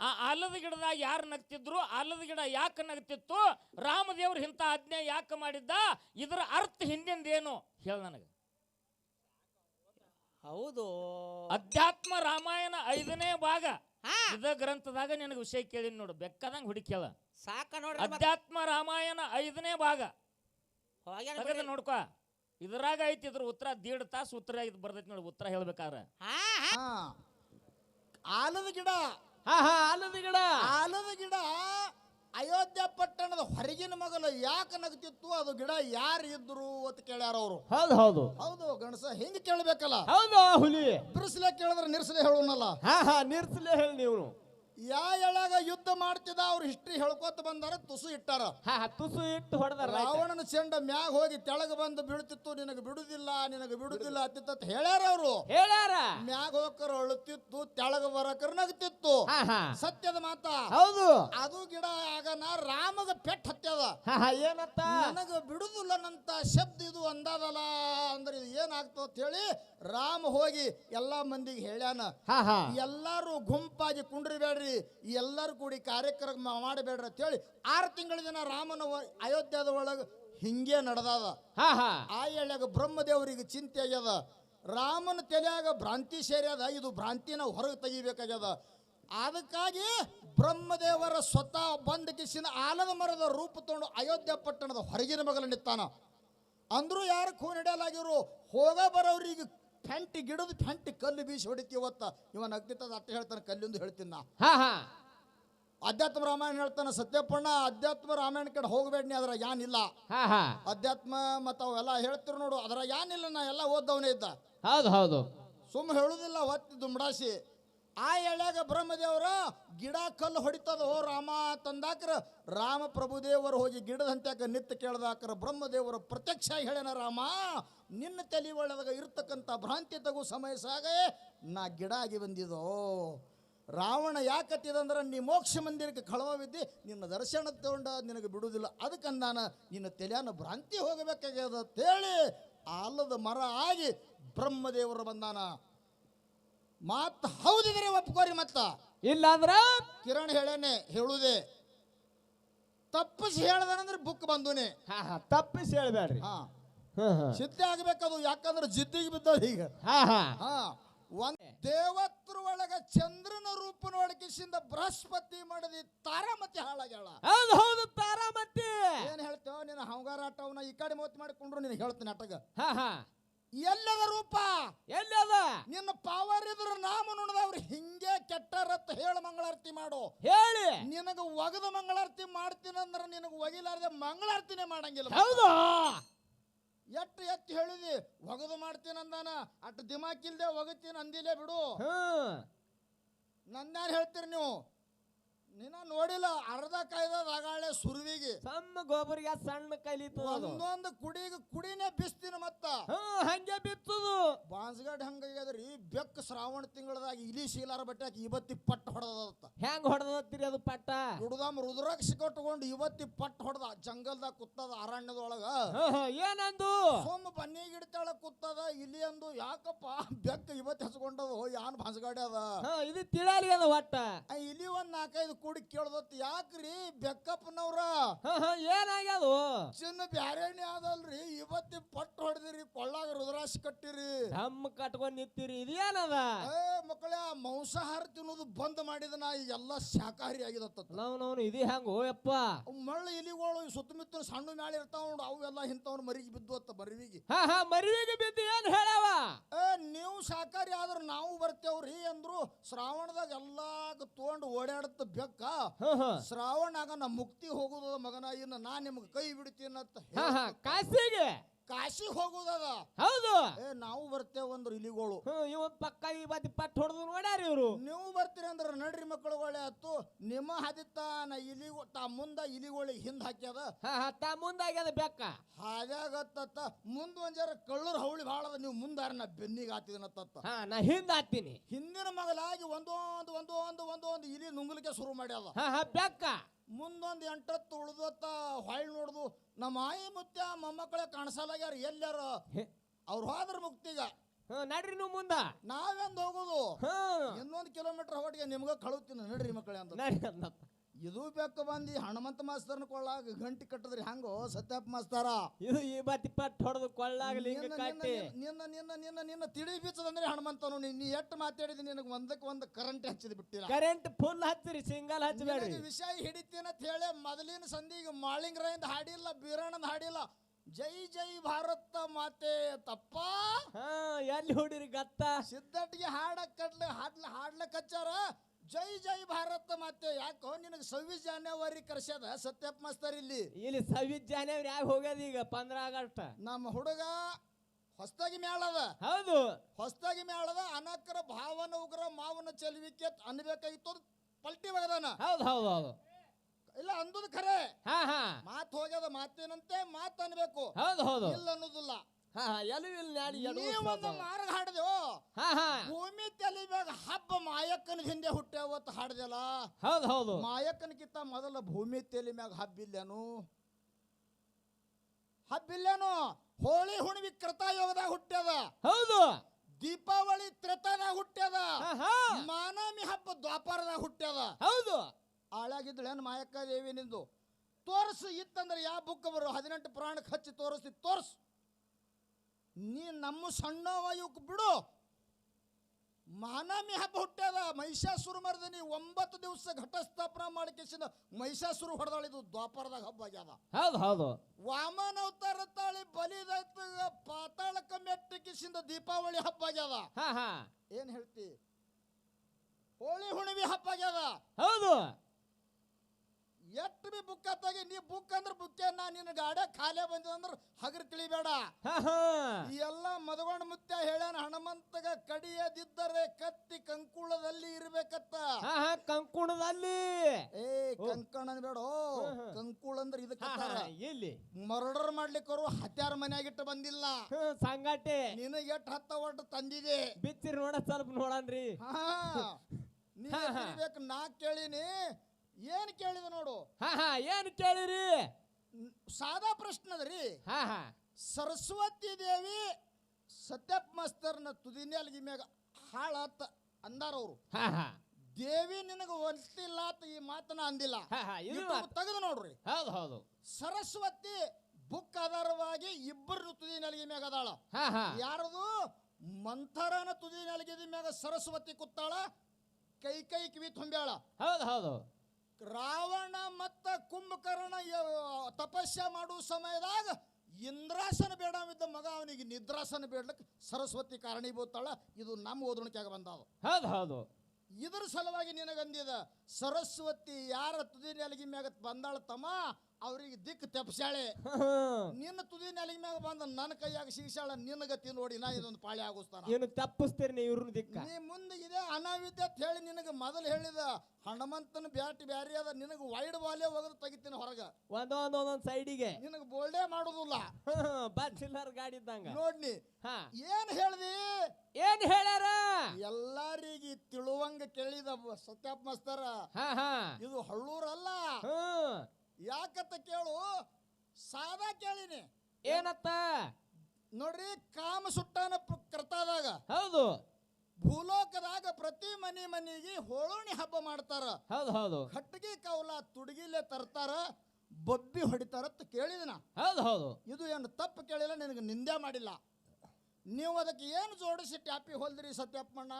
ಆ ಆಲದ ಗಿಡದಾಗ ಯಾರು ನಗ್ತಿದ್ರು ಆಲದ ಗಿಡ ಯಾಕೆ ನಗ್ತಿತ್ತು ರಾಮದೇವ್ರು ಇಂಥ ಆಜ್ಞೆ ಯಾಕೆ ಮಾಡಿದ್ದ ಇದರ ಅರ್ಥ ಹಿಂದಿಂದ ಏನು ಹೇಳ ನನಗೆ. ಹೌದು. ಅಧ್ಯಾತ್ಮ ರಾಮಾಯಣ ಐದನೇ ಭಾಗ. ಹಾ. ಇದ ಗ್ರಂಥದಾಗ ನಿನಗೆ ವಿಷಯ ಕೇಳಿನ ನೋಡು ಬೆಕ್ಕದಂಗ ಹುಡುಕ್ಯಾಳ. ಸಾಕ ನೋಡ್ರಿ ಮತ್ತ್. ಅಧ್ಯಾತ್ಮ ರಾಮಾಯಣ ಐದನೇ ಭಾಗ. ಹೋಗ್ಯಾನ ತೆಗೆದು. ನೋಡ್ಕೊ ಇದ್ರಾಗ ಐತಿ ಇದ್ರ ಉತ್ತರ ದೀಡ್ ತಾಸು ಉತ್ತರ ಇದು ಬರ್ತೈತಿ ನೋಡಿ ಉತ್ತರ ಹೇಳ್ಬೇಕಾದ್ರೆ. ಹಾ ಹಾ. ಹಾ. ಆಲದ ಗಿಡ. ಹಾ ಹಾ ಆಲದ ಗಿಡ. ಆಲದ ಗಿಡ. ಅಯೋಧ್ಯ ಪಟ್ಟಣದ ಹೊರಗಿನ ಮಗಲು ಯಾಕೆ ನಗ್ತಿತ್ತು? ಅದು ಗಿಡ ಯಾರು ಇದ್ರು ಅಂತ ಕೇಳ್ಯಾರ ಅವರು. ಹೌದು ಹೌದು. ಹೌದು ಗಣಸ ಹಿಂಗ್ ಕೇಳ್ಬೇಕಲ್ಲ. ಹೌದು ಹುಲಿ. ಬಿರ್ಸ್ಲೆ ಕೇಳಿದ್ರೆ ನಿರ್ಸಲೆ ಹೇಳೋನಲ್ಲ. ಹಾ ಹಾ ನಿರ್ಸಲೇ ಹೇಳಿ ನೀವು ಯಾ ಎಳಗ ಯುದ್ಧ ಮಾಡ್ತಿದ್ದ ಅವ್ರ ಹಿಸ್ಟ್ರಿ ಹೇಳ್ಕೊತ ಬಂದಾರ ತುಸು ಇಟ್ಟಾರ. ಹಾ ಹಾ ತುಸು ಇಟ್ಟು ಹೊಡೆದಾರ ರಾವಣನ ಚೆಂಡ ಮ್ಯಾಗ ಹೋಗಿ ತೆಳಗ ಬಂದು ಬೀಳ್ತಿತ್ತು ನಿನಗ ಬಿಡುದಿಲ್ಲ ನಿನಗ ಬಿಡುದಿಲ್ಲ ಅತ್ತಿತ್ತ ಹೇಳ್ಯಾರ ಅವರು. ಹೇಳ್ಯಾರ? ಮ್ಯಾಗ ಹೋಗರ ಅಳುತ್ತಿತ್ತು ತೆಳಗ ಬರಕರ ನಗತಿತ್ತು. ಹಾ ಹಾ. ಸತ್ಯದ ಮಾತ? ಹೌದು. ಅದು ಗಿಡ ಆಗನ ರಾಮಗ ಪೆಟ್ ಹತ್ಯದ. ಹಾ ಹಾ ಏನತ್ತ ನನಗ ಬಿಡುದಿಲ್ಲನಂತ ಶಬ್ದ ಇದು ಅಂದಾದಲ್ಲ ಅಂದ್ರೆ ಇದು ಏನಾಗ್ತೋ ಅಂತ ಹೇಳಿ ರಾಮ ಹೋಗಿ ಎಲ್ಲಾ ಮಂದಿಗೆ ಹೇಳ್ಯಾನ. ಹಾ ಎಲ್ಲರೂ ಗುಂಪಾಗಿ ಕುಂಡ್ರಿಬೇಡ್ರಿ ಎಲ್ಲರೂ ಕೂಡಿ ಕಾರ್ಯಕ್ರಮ ಮಾಡಬೇಡ್ರಿ ಅಂತ ಹೇಳಿ ಆರು ತಿಂಗಳ ದಿನ ರಾಮನ ಅಯೋಧ್ಯದ ಒಳಗೆ ಹಿಂಗೆ ನಡೆದಾದ. ಆ ಎಳ್ಯಾಗ ಬ್ರಹ್ಮದೇವರಿಗೆ ಚಿಂತೆ ಆಗ್ಯದ. ರಾಮನ ತಲೆಯಾಗ ಭ್ರಾಂತಿ ಸೇರ್ಯದ ಇದು ಭ್ರಾಂತಿನ ಹೊರಗೆ ತೆಗಿಬೇಕಾಗ್ಯದ. ಅದಕ್ಕಾಗಿ ಬ್ರಹ್ಮದೇವರ ಸ್ವತಃ ಬಂದ ಕಿಸಿನ ಆಲದ ಮರದ ರೂಪ ತಗೊಂಡು ಅಯೋಧ್ಯ ಪಟ್ಟಣದ ಹೊರಗಿನ ಮಗಲ ನಿತ್ತಾನ. ಅಂದ್ರೂ ಯಾರು ಖೂನ್ ಹಿಡಿಯಲಾಗಿರು ಹೋಗ ಬರೋರಿಗೆ ಫೆಂಟಿ ಗಿಡದ ಫೆಂಟಿ ಕಲ್ಲು ಬೀಸಿ ಹೊಡಿತಿ ಇವತ್ತ. ಇವ ನಗ್ತಿತ್ತದ ಅಟ್ಟ ಹೇಳ್ತಾನೆ ಕಲ್ಲಿಂದ ಹೇಳ್ತೀನಿ ನಾ. ಹಾ ಹಾ. ಅಧ್ಯಾತ್ಮ ರಾಮಾಯಣ ಹೇಳ್ತಾನೆ ಸತ್ಯಪ್ಪಣ್ಣ ಅಧ್ಯಾತ್ಮ ರಾಮಾಯಣ ಕಡೆ ಹೋಗ್ಬೇಡಿ ಅದ್ರ ಯಾನಿಲ್ಲ ಹಾ ಹಾ. ಅಧ್ಯಾತ್ಮ ಮತ್ತು ಅವೆಲ್ಲ ಹೇಳ್ತಿರು ನೋಡು ಅದರ ಯಾನಿಲ್ಲ ನಾ ಎಲ್ಲ ಓದ್ದವನೇ ಇದ್ದ. ಹೌದು ಹೌದು. ಸುಮ್ಮ ಹೇಳುದಿಲ್ಲ ಒತ್ತಿ ದುಂಬಡಾಸಿ ಆ ಎಳ್ಯಾಗ ಬ್ರಹ್ಮದೇವರ ಗಿಡ ಕಲ್ಲು ಹೊಡಿತದ, ಓ ರಾಮ ತಂದಾಕ್ರ, ರಾಮ ಪ್ರಭುದೇವರು ಹೋಗಿ ಗಿಡದ ಹಂತ್ಯಾಕ ನಿತ್ತ ಕೇಳ್ದಾಕ್ರ, ಬ್ರಹ್ಮದೇವರು ಪ್ರತ್ಯಕ್ಷ ಹೇಳ್ಯಾನ, ರಾಮ, ನಿನ್ನ ತಲೆ ಒಳಗ ಇರ್ತಕ್ಕಂಥ ಭ್ರಾಂತಿ ತಗು ಸಮಯ ಸಾಗೇ, ನಾ ಗಿಡ ಆಗಿ ಬಂದಿದೋ. ರಾವಣ ಯಾಕತ್ತಿದಂದ್ರೆ, ನೀ ಮೋಕ್ಷ ಮಂದಿರಕ್ಕೆ ಕಳವಿದ್ದಿ ನಿನ್ನ ದರ್ಶನ ತಗೊಂಡ ನಿನಗೆ ಬಿಡುವುದಿಲ್ಲ. ಅದಕ್ಕಂದಾನ ನಿನ್ನ ತಲೆಯನ್ನ ಭ್ರಾಂತಿ ಹೋಗಬೇಕಾಗ್ಯದ ಅಂತೇಳಿ ಆಲದ ಮರ ಆಗಿ ಬ್ರಹ್ಮದೇವರು ಬಂದಾನ. ಮಾತು ಹೌದಿದ್ರೆ ಒಪ್ಕೋರಿ ಮತ್ತ. ಇಲ್ಲ ಅಂದ್ರ ಕಿರಣ್ ಹೇಳೇನೆ ಹೇಳುದೇ. ತಪ್ಪಿಸಿ ಹೇಳದಂದ್ರೆ ಬುಕ್ ಬಂದುನೆ. ಹಾ ಹಾ ತಪ್ಪಿಸಿ ಹೇಳ್ಬೇಡ್ರಿ. ಹಾ. ಹಾ ಹಾ. ಸಿದ್ಧಿ ಆಗ್ಬೇಕದು ಯಾಕಂದ್ರೆ ಜಿದ್ದಿಗೆ ಬಿದ್ದದ ಈಗ. ಹಾ ಹಾ. ಹಾ ಒಂದ್ ದೇವತ್ರ ಒಳಗ ಚಂದ್ರನ ರೂಪನ ಒಳಗಿಸಿಂದ ಬೃಹಸ್ಪತಿ ಮಾಡದಿ ತಾರಾಮತಿ ಹಾಳಾಗ್ಯಾಳ. ಹೌದು ಹೌದು ತಾರಾಮತಿ. ಏನ್ ಹೇಳ್ತೇವ ನಿನ್ನ ಹಂಗಾರ ಆಟವನ್ನ ಈ ಕಡೆ ಮೋತ್ ಮಾಡಿಕೊಂಡ್ರು ನಿನ್ ಹೇಳ್ತೀನಿ ಅಟಗ ಹಾ ಹಾ. ಎಲ್ಲದ ರೂಪ. ಎಲ್ಲದ? ನಿನ್ನ ಪವರ್ ಇದ್ರ ನಾಮ ನುಣದವ್ರು ಹಿಂಗೆ ಕೆಟ್ಟರತ್ ಹೇಳ ಮಂಗಳಾರತಿ ಮಾಡು. ಹೇಳಿ. ನಿನಗ ಒಗದ ಮಂಗಳಾರತಿ ಅಂದ್ರೆ ನಿನಗ ಒಗಿಲಾರ್ದೆ ಮಂಗಳಾರತಿನೇ ಮಾಡಂಗಿಲ್ಲ ಹೌದು? ಎಟ್ಟು ಎತ್ತಿ ಹೇಳಿದಿ? ಒಗದು ಮಾಡ್ತೀನಿ ಅಂದಾನ. ಅಟ್ ದಿಮಾಕಿಲ್ದೆ ಒಗತೀನಿ ಅಂದಿಲ್ಲೇ ಬಿಡು. ಹ್ಮ್. ನಂದ್ಯಾರು ಹೇಳ್ತೀರಿ ನೀವು? ನಿನ್ನ ನೋಡಿಲ್ಲ ಅರ್ಧ ಕಾಯ್ದದ ಆಗಾಳೆ ಸುರುವಿಗೆ. ಸಣ್ಣ ಗೋಬರಿಗೆ ಸಣ್ಣ ಕಲಿತು ಅದು. ಒಂದೊಂದು ಕುಡಿಗೆ ಕುಡಿನೇ ಬಿಸ್ತಿನ ಮತ್ತ. ಹಂಗೆ ಬಿತ್ತದು. ಬಾನ್ಸ್ಗಡ್ ಹಂಗಾಗ್ಯದ್ರಿ ಬೆಕ್ಕ ಶ್ರಾವಣ ತಿಂಗಳದಾಗ ಇಲಿ ಶೀಲಾರ ಬಟ್ಟೆ ಹಾಕಿ ಇವತ್ತಿ ಪಟ್ ಹೊಡೆದತ್ತ ಹೆಂಗ್ ಹೊಡೆದತ್ತೀರಿ ಅದು ಪಟ್ಟ? ಹುಡುದಾಮ್ ರುದ್ರಾಕ್ಷ ಕಟ್ಕೊಂಡು ಇವತ್ತಿ ಪಟ್ ಹೊಡೆದ ಜಂಗಲ್ದಾಗ ಕುತ್ತದ ಅರಣ್ಯದೊಳಗ. ಏನಂದು? ಸೋಮ ಬನ್ನಿ ಗಿಡತಾಳ ಕುತ್ತದ ಇಲಿ ಅಂದು ಯಾಕಪ್ಪ ಬೆಕ್ಕ ಇವತ್ತು ಹಚ್ಕೊಂಡದು? ಯಾನ್ ಬಾನ್ಸ್ಗಡೆ ಅದ? ಹಾ ಇದು ತಿಳಿಯಲಿ ಅದ ಒಟ್ಟ. ಇಲಿ ಒಂದ್ ನಾಲ್ಕೈದು ಕೂಡಿ ಕೇಳದತ್ತ ಯಾಕ್ರಿ ಬೆಕ್ಕಪ್ಪನವ್ರ? ಏನಾಗ್ಯದ? ಚಿನ್ನ ಬ್ಯಾರೆ ಆದಲ್ರಿ ಇವತ್ತಿ ಪಟ್ ಹೊಡೆದಿರಿ ಕೊಳ್ಳಾಗ ರುದ್ರಾಶಿ ಕಟ್ಟಿರಿ. ತಮ್ಮ ಕಟ್ಕೊಂಡ್ ನಿಂತಿರಿ ಇದೇನದ? ಏ ಮಕ್ಕಳ ಮಾಂಸಾಹಾರ ತಿನ್ನೋದು ಬಂದ್ ಮಾಡಿದ ನಾ ಈಗೆಲ್ಲ ಶಾಕಾಹಾರಿ ಆಗಿದತ್ತ ನಾವು ನಾವು ಇದು ಹೆಂಗೋ ಯಪ್ಪ. ಮಳ್ಳ ಇಲಿಗಳು ಸುತ್ತಮುತ್ತ ಸಣ್ಣ ಮ್ಯಾಳ ಇರ್ತಾವ ನೋಡು ಅವೆಲ್ಲ ಇಂಥವ್ನ ಮರಿಗೆ ಬಿದ್ದು ಅತ್ತ ಮರಿವಿಗೆ ಹಾ ಹಾ ಮರಿವಿಗೆ ಬಿದ್ದು ಏನ್ ಹೇಳವ? ಏ ನೀವು ಶಾಕಾರಿ ಆದ್ರೆ ನಾವು ಬರ್ತೇವ್ರಿ ಅಂದ್ರು ಶ್ರಾವಣದಾಗ ಎಲ್ಲಾಗ ತೊಗೊಂಡು ಓಡಾಡತ್ತ ಬೆಕ್ಕ ಹಾ ಶ್ರಾವಣಾಗ ನಮ್ಮ ಮುಕ್ತಿ ಹೋಗುದ ಮಗನ ಇನ್ನು ನಾ ನಿಮ್ಗೆ ಕೈ ಬಿಡ್ತೀನಿ ಅಂತ ಹಾ. ಹೇಳ್ತ. ಕಾಸಿಗೆ. ಕಾಶಿ ಹೋಗುದದ? ಹೌದು. ಏ ನಾವು ಬರ್ತೇವಂದ್ರ ಇಲಿಗಳು. ಹ್ಮ್ ಇವ ಪಕ್ಕ ಈ ಬದಿ ಪಟ್ ಹೊಡೆದು ನೋಡ್ಯಾರ ಇವ್ರು. ನೀವು ಬರ್ತೀರಿ ಅಂದ್ರೆ ನಡ್ರಿ ಮಕ್ಕಳುಗಳೇ ಆತು ನಿಮ್ಮ ಹದಿತಾನ ನಾ ಇಲಿ ತಾ ಮುಂದ ಇಲಿಗಳಿಗೆ ಹಿಂದ್ ಹಾಕ್ಯದ? ಹಾ ಹಾ ತಾ ಮುಂದಾಗ್ಯದ ಬೆಕ್ಕ. ಹಾಗಾಗತ್ತ ಮುಂದ್ ಒಂದ್ ಜರ ಕಳ್ಳರ್ ಹೌಳಿ ಭಾಳದ ನೀವು ಮುಂದಾರ ನಾ ಬೆನ್ನಿಗೆ ಹಾತಿದನತ್ತ ಹಾ ನಾ ಹಿಂದ್ ಹಾಕ್ತೀನಿ. ಹಿಂದಿನ ಮಗಲಾಗಿ ಒಂದೊಂದು ಒಂದೊಂದು ಒಂದೊಂದು ಇಲಿ ನುಂಗ್ಲಿಕ್ಕೆ ಶುರು ಮಾಡ್ಯದ. ಹಾ ಹಾ ಬೆಕ್ಕ. ಮುಂದೊಂದು ಎಂಟತ್ತು ಉಳ್ದತ್ತ ಹೊಳ್ ನೋಡ್ದು ನಮ್ಮ ಆಯಿ ಮುತ್ಯ ಮೊಮ್ಮಕ್ಕಳೇ ಕಾಣಿಸಲಾಗ್ಯಾರ ಎಲ್ಲಾರ. ಅವ್ರು ಹೋದ್ರ ಮುಕ್ತಿಗ. ನಡ್ರಿ ನೀವು ಮುಂದ. ನಾವೆಂದ್ ಹೋಗುದು? ಇನ್ನೊಂದು ಕಿಲೋಮೀಟರ್ ಹೊಟ್ಟಿಗೆ ನಿಮ್ಗ ಕಳುತ್ತೀನಿ ನಡ್ರಿ ಮಕ್ಕಳೇ ಅಂತ. ನಡ್ರಿ. ಇದು ಬೆಕ್ಕ ಬಂದಿ ಹನುಮಂತ ಮಾಸ್ತರ್ನ ಕೊಳ್ಳಾಗ ಗಂಟಿ ಕಟ್ಟದ್ರಿ ಹಂಗೋ ಸತ್ಯಪ್ಪ ಮಾಸ್ತಾರ. ಇದು ಈ ಬತ್ತಿ ಪಟ್ ಹೊಡೆದು ಕೊಳ್ಳಾಗಲಿ ನಿನ್ನ ಕಟ್ಟಿ ನಿನ್ನ ನಿನ್ನ ನಿನ್ನ ನಿನ್ನ ತಿಳಿ ಬೀಚದಂದ್ರೆ ಹನುಮಂತನು ನೀ ನೀ ಎಷ್ಟು ಮಾತಾಡಿದಿ ನಿನಗೆ ಒಂದಕ್ಕೆ ಒಂದು ಕರೆಂಟ್ ಹಚ್ಚಿದ್ ಬಿಟ್ಟಿಲ್ಲ. ಕರೆಂಟ್ ಫುಲ್ ಹಚ್ಚಿರಿ ಸಿಂಗಲ್ ಹಚ್ಚಬೇಡ್ರಿ ನಿನಗೆ ವಿಷಯ ಹಿಡಿತೀನ ಅಂತ ಹೇಳಿ ಮೊದಲಿನ ಸಂಧಿಗೆ ಮಾಳಿಂಗ್ರಯಿಂದ ಹಾಡಿಲ್ಲ ಬೀರಣ್ಣ ಹಾಡಿಲ್ಲ. ಜೈ ಜೈ ಭಾರತ ಮಾತೆ ತಪ್ಪ. ಹಾ ಎಲ್ಲಿ ಹುಡಿರಿ ಗತ್ತ? ಸಿದ್ದಟ್ಟಿಗೆ ಹಾಡ ಕಡ್ಲ ಹಾಡ್ಲ ಹಾಡ್ಲಕ್ ಹಚ್ಚಾರ ಜೈ ಜೈ ಭಾರತ ಮಾತ ಯಾಕೋ ನಿನಗೆ ಸವ್ವೀಸ್ ಜಾನ್ಯವಾರಿ ಕರ್ಸ್ಯದ ಸತ್ಯಪ್ಪ ಮಾಸ್ತರ್ ಇಲ್ಲಿ? ಇಲ್ಲಿ ಸವಿ ಜಾನ್ಯವ್ರಿ ಯಾಕೆ ಹೋಗ್ಯದ ಈಗ? ಪಂದ್ರ ಆಗಸ್ಟ್ ನಮ್ಮ ಹುಡುಗ ಹೊಸ್ತಾಗಿ ಮೇಳದ ಹೌದು. ಹೊಸದಾಗಿ ಮೇಳದ ಅನಕ್ರ ಭಾವನ ಉಗ್ರ ಮಾವನ ಚೆಲುವಿಕೆ ಅನ್ಬೇಕಾಗಿತ್ತು ಪಲ್ಟಿ ಬಗದಾನ ಹೌದು ಹೌದು ಹೌದು. ಇಲ್ಲ ಅಂದದ ಖರೆ. ಹಾ ಹಾ. ಮಾತು ಹೋಗ್ಯದ ಮಾತೇನಂತೆ? ಮಾತು ಅನ್ಬೇಕು. ಹೌದು ಹೌದು. ಇಲ್ಲ ಅನ್ನೋದಿಲ್ಲ. ಹಾ ಹಾ ಎಲ್ಲಿ ಇಲ್ಲಿ ನಾಡಿ ಎಲ್ಲಿ ನೀವೊಂದು ಮಾರ್ಗ ಹಾಡ್ದೆವು. ಹಾ ಹಾ. ಭೂಮಿ ತಲಿಬ್ಯಾಗ ಹಬ್ಬ ಮಾಯಕ್ಕನ ಹಿಂದೆ ಹುಟ್ಟ್ಯಾವತ್ತು ಹಾಡ್ದೆಲ್ಲ. ಹೌದು ಹೌದು. ಮಾಯಕ್ಕನಕ್ಕಿಂತ ಮೊದಲ ಭೂಮಿ ತೆಲಿ ಮ್ಯಾಗ ಹಬ್ಬಿಲ್ಲೇನು? ಹಬ್ಬಿಲ್ಲೇನು? ಹೋಳಿ ಹುಣ್ಣಿಮೆ ಕೃತಾಯೋಗದಾಗ ಹುಟ್ಟ್ಯದ ಹೌದು. ದೀಪಾವಳಿ ತ್ರೇತಾದಾಗ ಹುಟ್ಟ್ಯದ ಹಾ ಹಾ. ಮಾನಮಿ ಹಬ್ಬ ದ್ವಾಪಾರದಾಗ ಹುಟ್ಟ್ಯದ ಹೌದು. ಆಳಾಗಿದ್ದಳೇನು ಮಾಯಕ್ಕ ದೇವಿ ನಿಂದು? ತೋರ್ಸು ಇತ್ತಂದ್ರೆ ಯಾವ ಬುಕ್ ಬರೋ? ಹದಿನೆಂಟು ಪುರಾಣಕ್ಕೆ ಹಚ್ಚಿ ತೋರಿಸಿ ತೋರ್ಸು. ನೀ ನಮ್ಮ ಸಣ್ಣವ ಇವಕ್ ಬಿಡು. ಮಾನಮಿ ಹಬ್ಬ ಹುಟ್ಟ್ಯದ ಮಹಿಷಾಸುರ ಮರ್ದನಿ ಒಂಬತ್ತು ದಿವಸ ಘಟಸ್ಥಾಪನ ಮಾಡಿಕೆಸಿಂದ ಮಹಿಷಾಸುರ ಹೊಡೆದಾಳಿದು ದ್ವಾಪರದಾಗ ಹಬ್ಬ ಆಗ್ಯಾವ ಹೌದು ಹೌದು. ವಾಮನ ಅವತಾರ ತಾಳಿ ಪಾತಾಳ ಪಾತಾಳಕ ಮೆಟ್ಟಿಕಿಸಿಂದ ದೀಪಾವಳಿ ಹಬ್ಬ ಆಗ್ಯಾವ ಹಾ ಹಾ. ಏನ್ ಹೇಳ್ತಿ? ಹೋಳಿ ಹುಣ್ಣಿಮೆ ಹಬ್ಬ ಆಗ್ಯದ. ಹೌದು. ಎಷ್ಟು ಬಿ ಬುಕ್ ಆತಾಗಿ ನೀ ಬುಕ್ ಅಂದ್ರೆ ಬುಕ್ ನಾ ನಿನ್ನ ಗಾಡಿ ಖಾಲಿ ಬಂದಿದೆ ಅಂದ್ರೆ ಹಗರ್ ತಿಳಿಬೇಡ. ಈ ಎಲ್ಲ ಮದಗೊಂಡ ಮುತ್ಯ ಹೇಳ್ಯಾನ ಹನುಮಂತಗ ಕಡಿಯದಿದ್ದರೆ ಕತ್ತಿ ಕಂಕುಳದಲ್ಲಿ ಇರ್ಬೇಕತ್ತ. ಕಂಕುಳದಲ್ಲಿ. ಏ ಕಂಕಣ ಅನ್ಬೇಡ ಕಂಕುಳ ಅಂದ್ರೆ ಇದಕ್ಕ ಇಲ್ಲಿ ಮರ್ಡರ್ ಮಾಡ್ಲಿಕ್ಕವರು ಹತ್ಯಾರ ಮನೆಯಾಗಿಟ್ಟು ಬಂದಿಲ್ಲ. ಸಂಗಾಟಿ. ನಿನಗೆ ಎಷ್ಟು ಹತ್ತ ಒಟ್ಟು ತಂದಿದೆ? ಬಿಚ್ಚಿರಿ ನೋಡ ಸ್ವಲ್ಪ ನೋಡನ್ರಿ. ಹಾ ನೀ ನಾ ಕೇಳಿನಿ. ಏನ್ ಕೇಳಿದ ನೋಡು? ಹಾ ಹಾ ಏನ್ ಕೇಳಿರಿ? ಸಾದಾ ಪ್ರಶ್ನೆ ಅದ್ರಿ ಹಾ ಹಾ. ಸರಸ್ವತಿ ದೇವಿ ಸತ್ಯಪ್ಪ ಮಸ್ತರ್ನ ತುದಿನ್ಯಾಲ್ಗಿ ಮ್ಯಾಗ ಹಾಳಾತ ಅಂದಾರ ಅವರು. ಹಾ ಹಾ. ದೇವಿ ನಿನಗ ಒಲ್ತಿಲ್ಲ ಅಂತ ಈ ಮಾತನ್ನ ಅಂದಿಲ್ಲ. ಹಾ ಹಾ ಇದು YouTube ಮಾತ್- ತೆಗೆದು ನೋಡ್ರಿ. ಹೌದು ಹೌದು. ಸರಸ್ವತಿ ಬುಕ್ ಆಧಾರವಾಗಿ ಇಬ್ಬರು ತುದಿ ನೆಲಗಿ ಮ್ಯಾಗ ಅದಾಳ. ಹಾ ಹಾ. ಯಾರದು? ಮಂಥರನ ತುದಿ ನಲಗಿದ ಮ್ಯಾಗ ಸರಸ್ವತಿ ಕುತ್ತಾಳ ಕೈ ಕೈ ಕಿವಿ ತುಂಬ್ಯಾಳ. ಹೌದು ಹೌದು. ರಾವಣ ಮತ್ತ ಕುಂಭಕರ್ಣ ತಪಸ್ಯ ಮಾಡುವ ಸಮಯದಾಗ ಇಂದ್ರಾಸನ ಬೇಡವಿದ್ದ ಮಗ ಅವನಿಗೆ ನಿದ್ರಾಸನ ಬೇಡ್ಲಿಕ್ಕೆ ಸರಸ್ವತಿ ಕಾರಣೀಭೂತಾಳ ಇದು ನಮ್ಮ ಓದಣಿಕೆಯಾಗ ಬಂದಾವ ಹೌದು ಹೌದು. ಇದ್ರ ಸಲುವಾಗಿ ನಿನಗಂದಿದ ಸರಸ್ವತಿ ಯಾರ ತುದಿ ನೆಲಗಿ ಮ್ಯಾಗ ಬಂದಾಳ ತಮ್ಮ? ಅವ್ರಿಗೆ ದಿಕ್ಕ ತೆಪ್ಸ್ಯಾಳೆ. ನಿನ್ನ ತುದಿ ನೆಲಗ ಮ್ಯಾಗ ಬಂದ ನನ್ನ ಕೈಯಾಗ ನಿನ್ನ ಗತಿ ನೋಡಿ ನಾ ಇದೊಂದು ಪಾಳಿ ಆಗೋಸ್ತಾನ. ಏನು ತಪ್ಪಿಸ್ತೀರಿ ನೀವು ಇವ್ರನ್ನ ದಿಕ್ಕ? ನೀ ಮುಂದೆ ಇದೆ ಅನಾವಿದ್ಯ ಅಂತ ಹೇಳಿ ನಿನಗೆ ಮೊದಲು ಹೇಳಿದ ಹನುಮಂತನ ಬ್ಯಾಟ್ ಬ್ಯಾರಿ ಅದ ನಿನಗೆ ವೈಡ್ ಬಾಲೇ ಒಗದು ತೆಗಿತೀನಿ ಹೊರಗ. ಒಂದೊಂದ್ ಒಂದೊಂದ್ ಸೈಡಿಗೆ ನಿನಗೆ ಬೋಲ್ಡೇ ಮಾಡೋದಿಲ್ಲ. ಹ್ಮ್ ಬಚ್ಚಿಲ್ಲರ್ ಗಾಡಿ ಇದ್ದಂಗ. ನೋಡ್ನಿ. ಹಾ. ಏನ್ ಹೇಳ್ದಿ? ಏನ್ ಹೇಳ್ಯಾರ? ಎಲ್ಲಾರಿಗಿ ತಿಳುವಂಗ ಕೇಳಿದ ಸತ್ಯಾಪ್ ಮಸ್ತಾರ ಇದು ಹಳ್ಳೂರಲ್ಲ. ಯಾಕತ್ತ ಕೇಳು? ಸಾದಾ ಕೇಳಿನಿ. ಏನತ್ತ? ನೋಡ್ರಿ ಕಾಮ ಸುಟ್ಟಾನ ಕರ್ತಾದಾಗ ಹೌದು. ಭೂಲೋಕದಾಗ ಪ್ರತಿ ಮನಿ ಮನಿಗೆ ಹೋಳೋಣಿ ಹಬ್ಬ ಮಾಡ್ತಾರ. ಹೌದು ಹೌದು. ಕಟ್ಟಿಗೆ ಕೌಲ ತುಡುಗಿಲೆ ತರ್ತಾರ ಬಬ್ಬಿ ಅಂತ ಕೇಳಿದನ ಹೌದು ಹೌದು. ಇದು ಏನು ತಪ್ಪು ಕೇಳಿಲ್ಲ ನಿನಗೆ ನಿಂದೆ ಮಾಡಿಲ್ಲ. ನೀವು ಅದಕ್ಕೆ ಏನು ಜೋಡಿಸಿ ಟ್ಯಾಪಿ ಹೊಲ್ದ್ರಿ ಸತ್ಯಪ್ಪಣ್ಣ?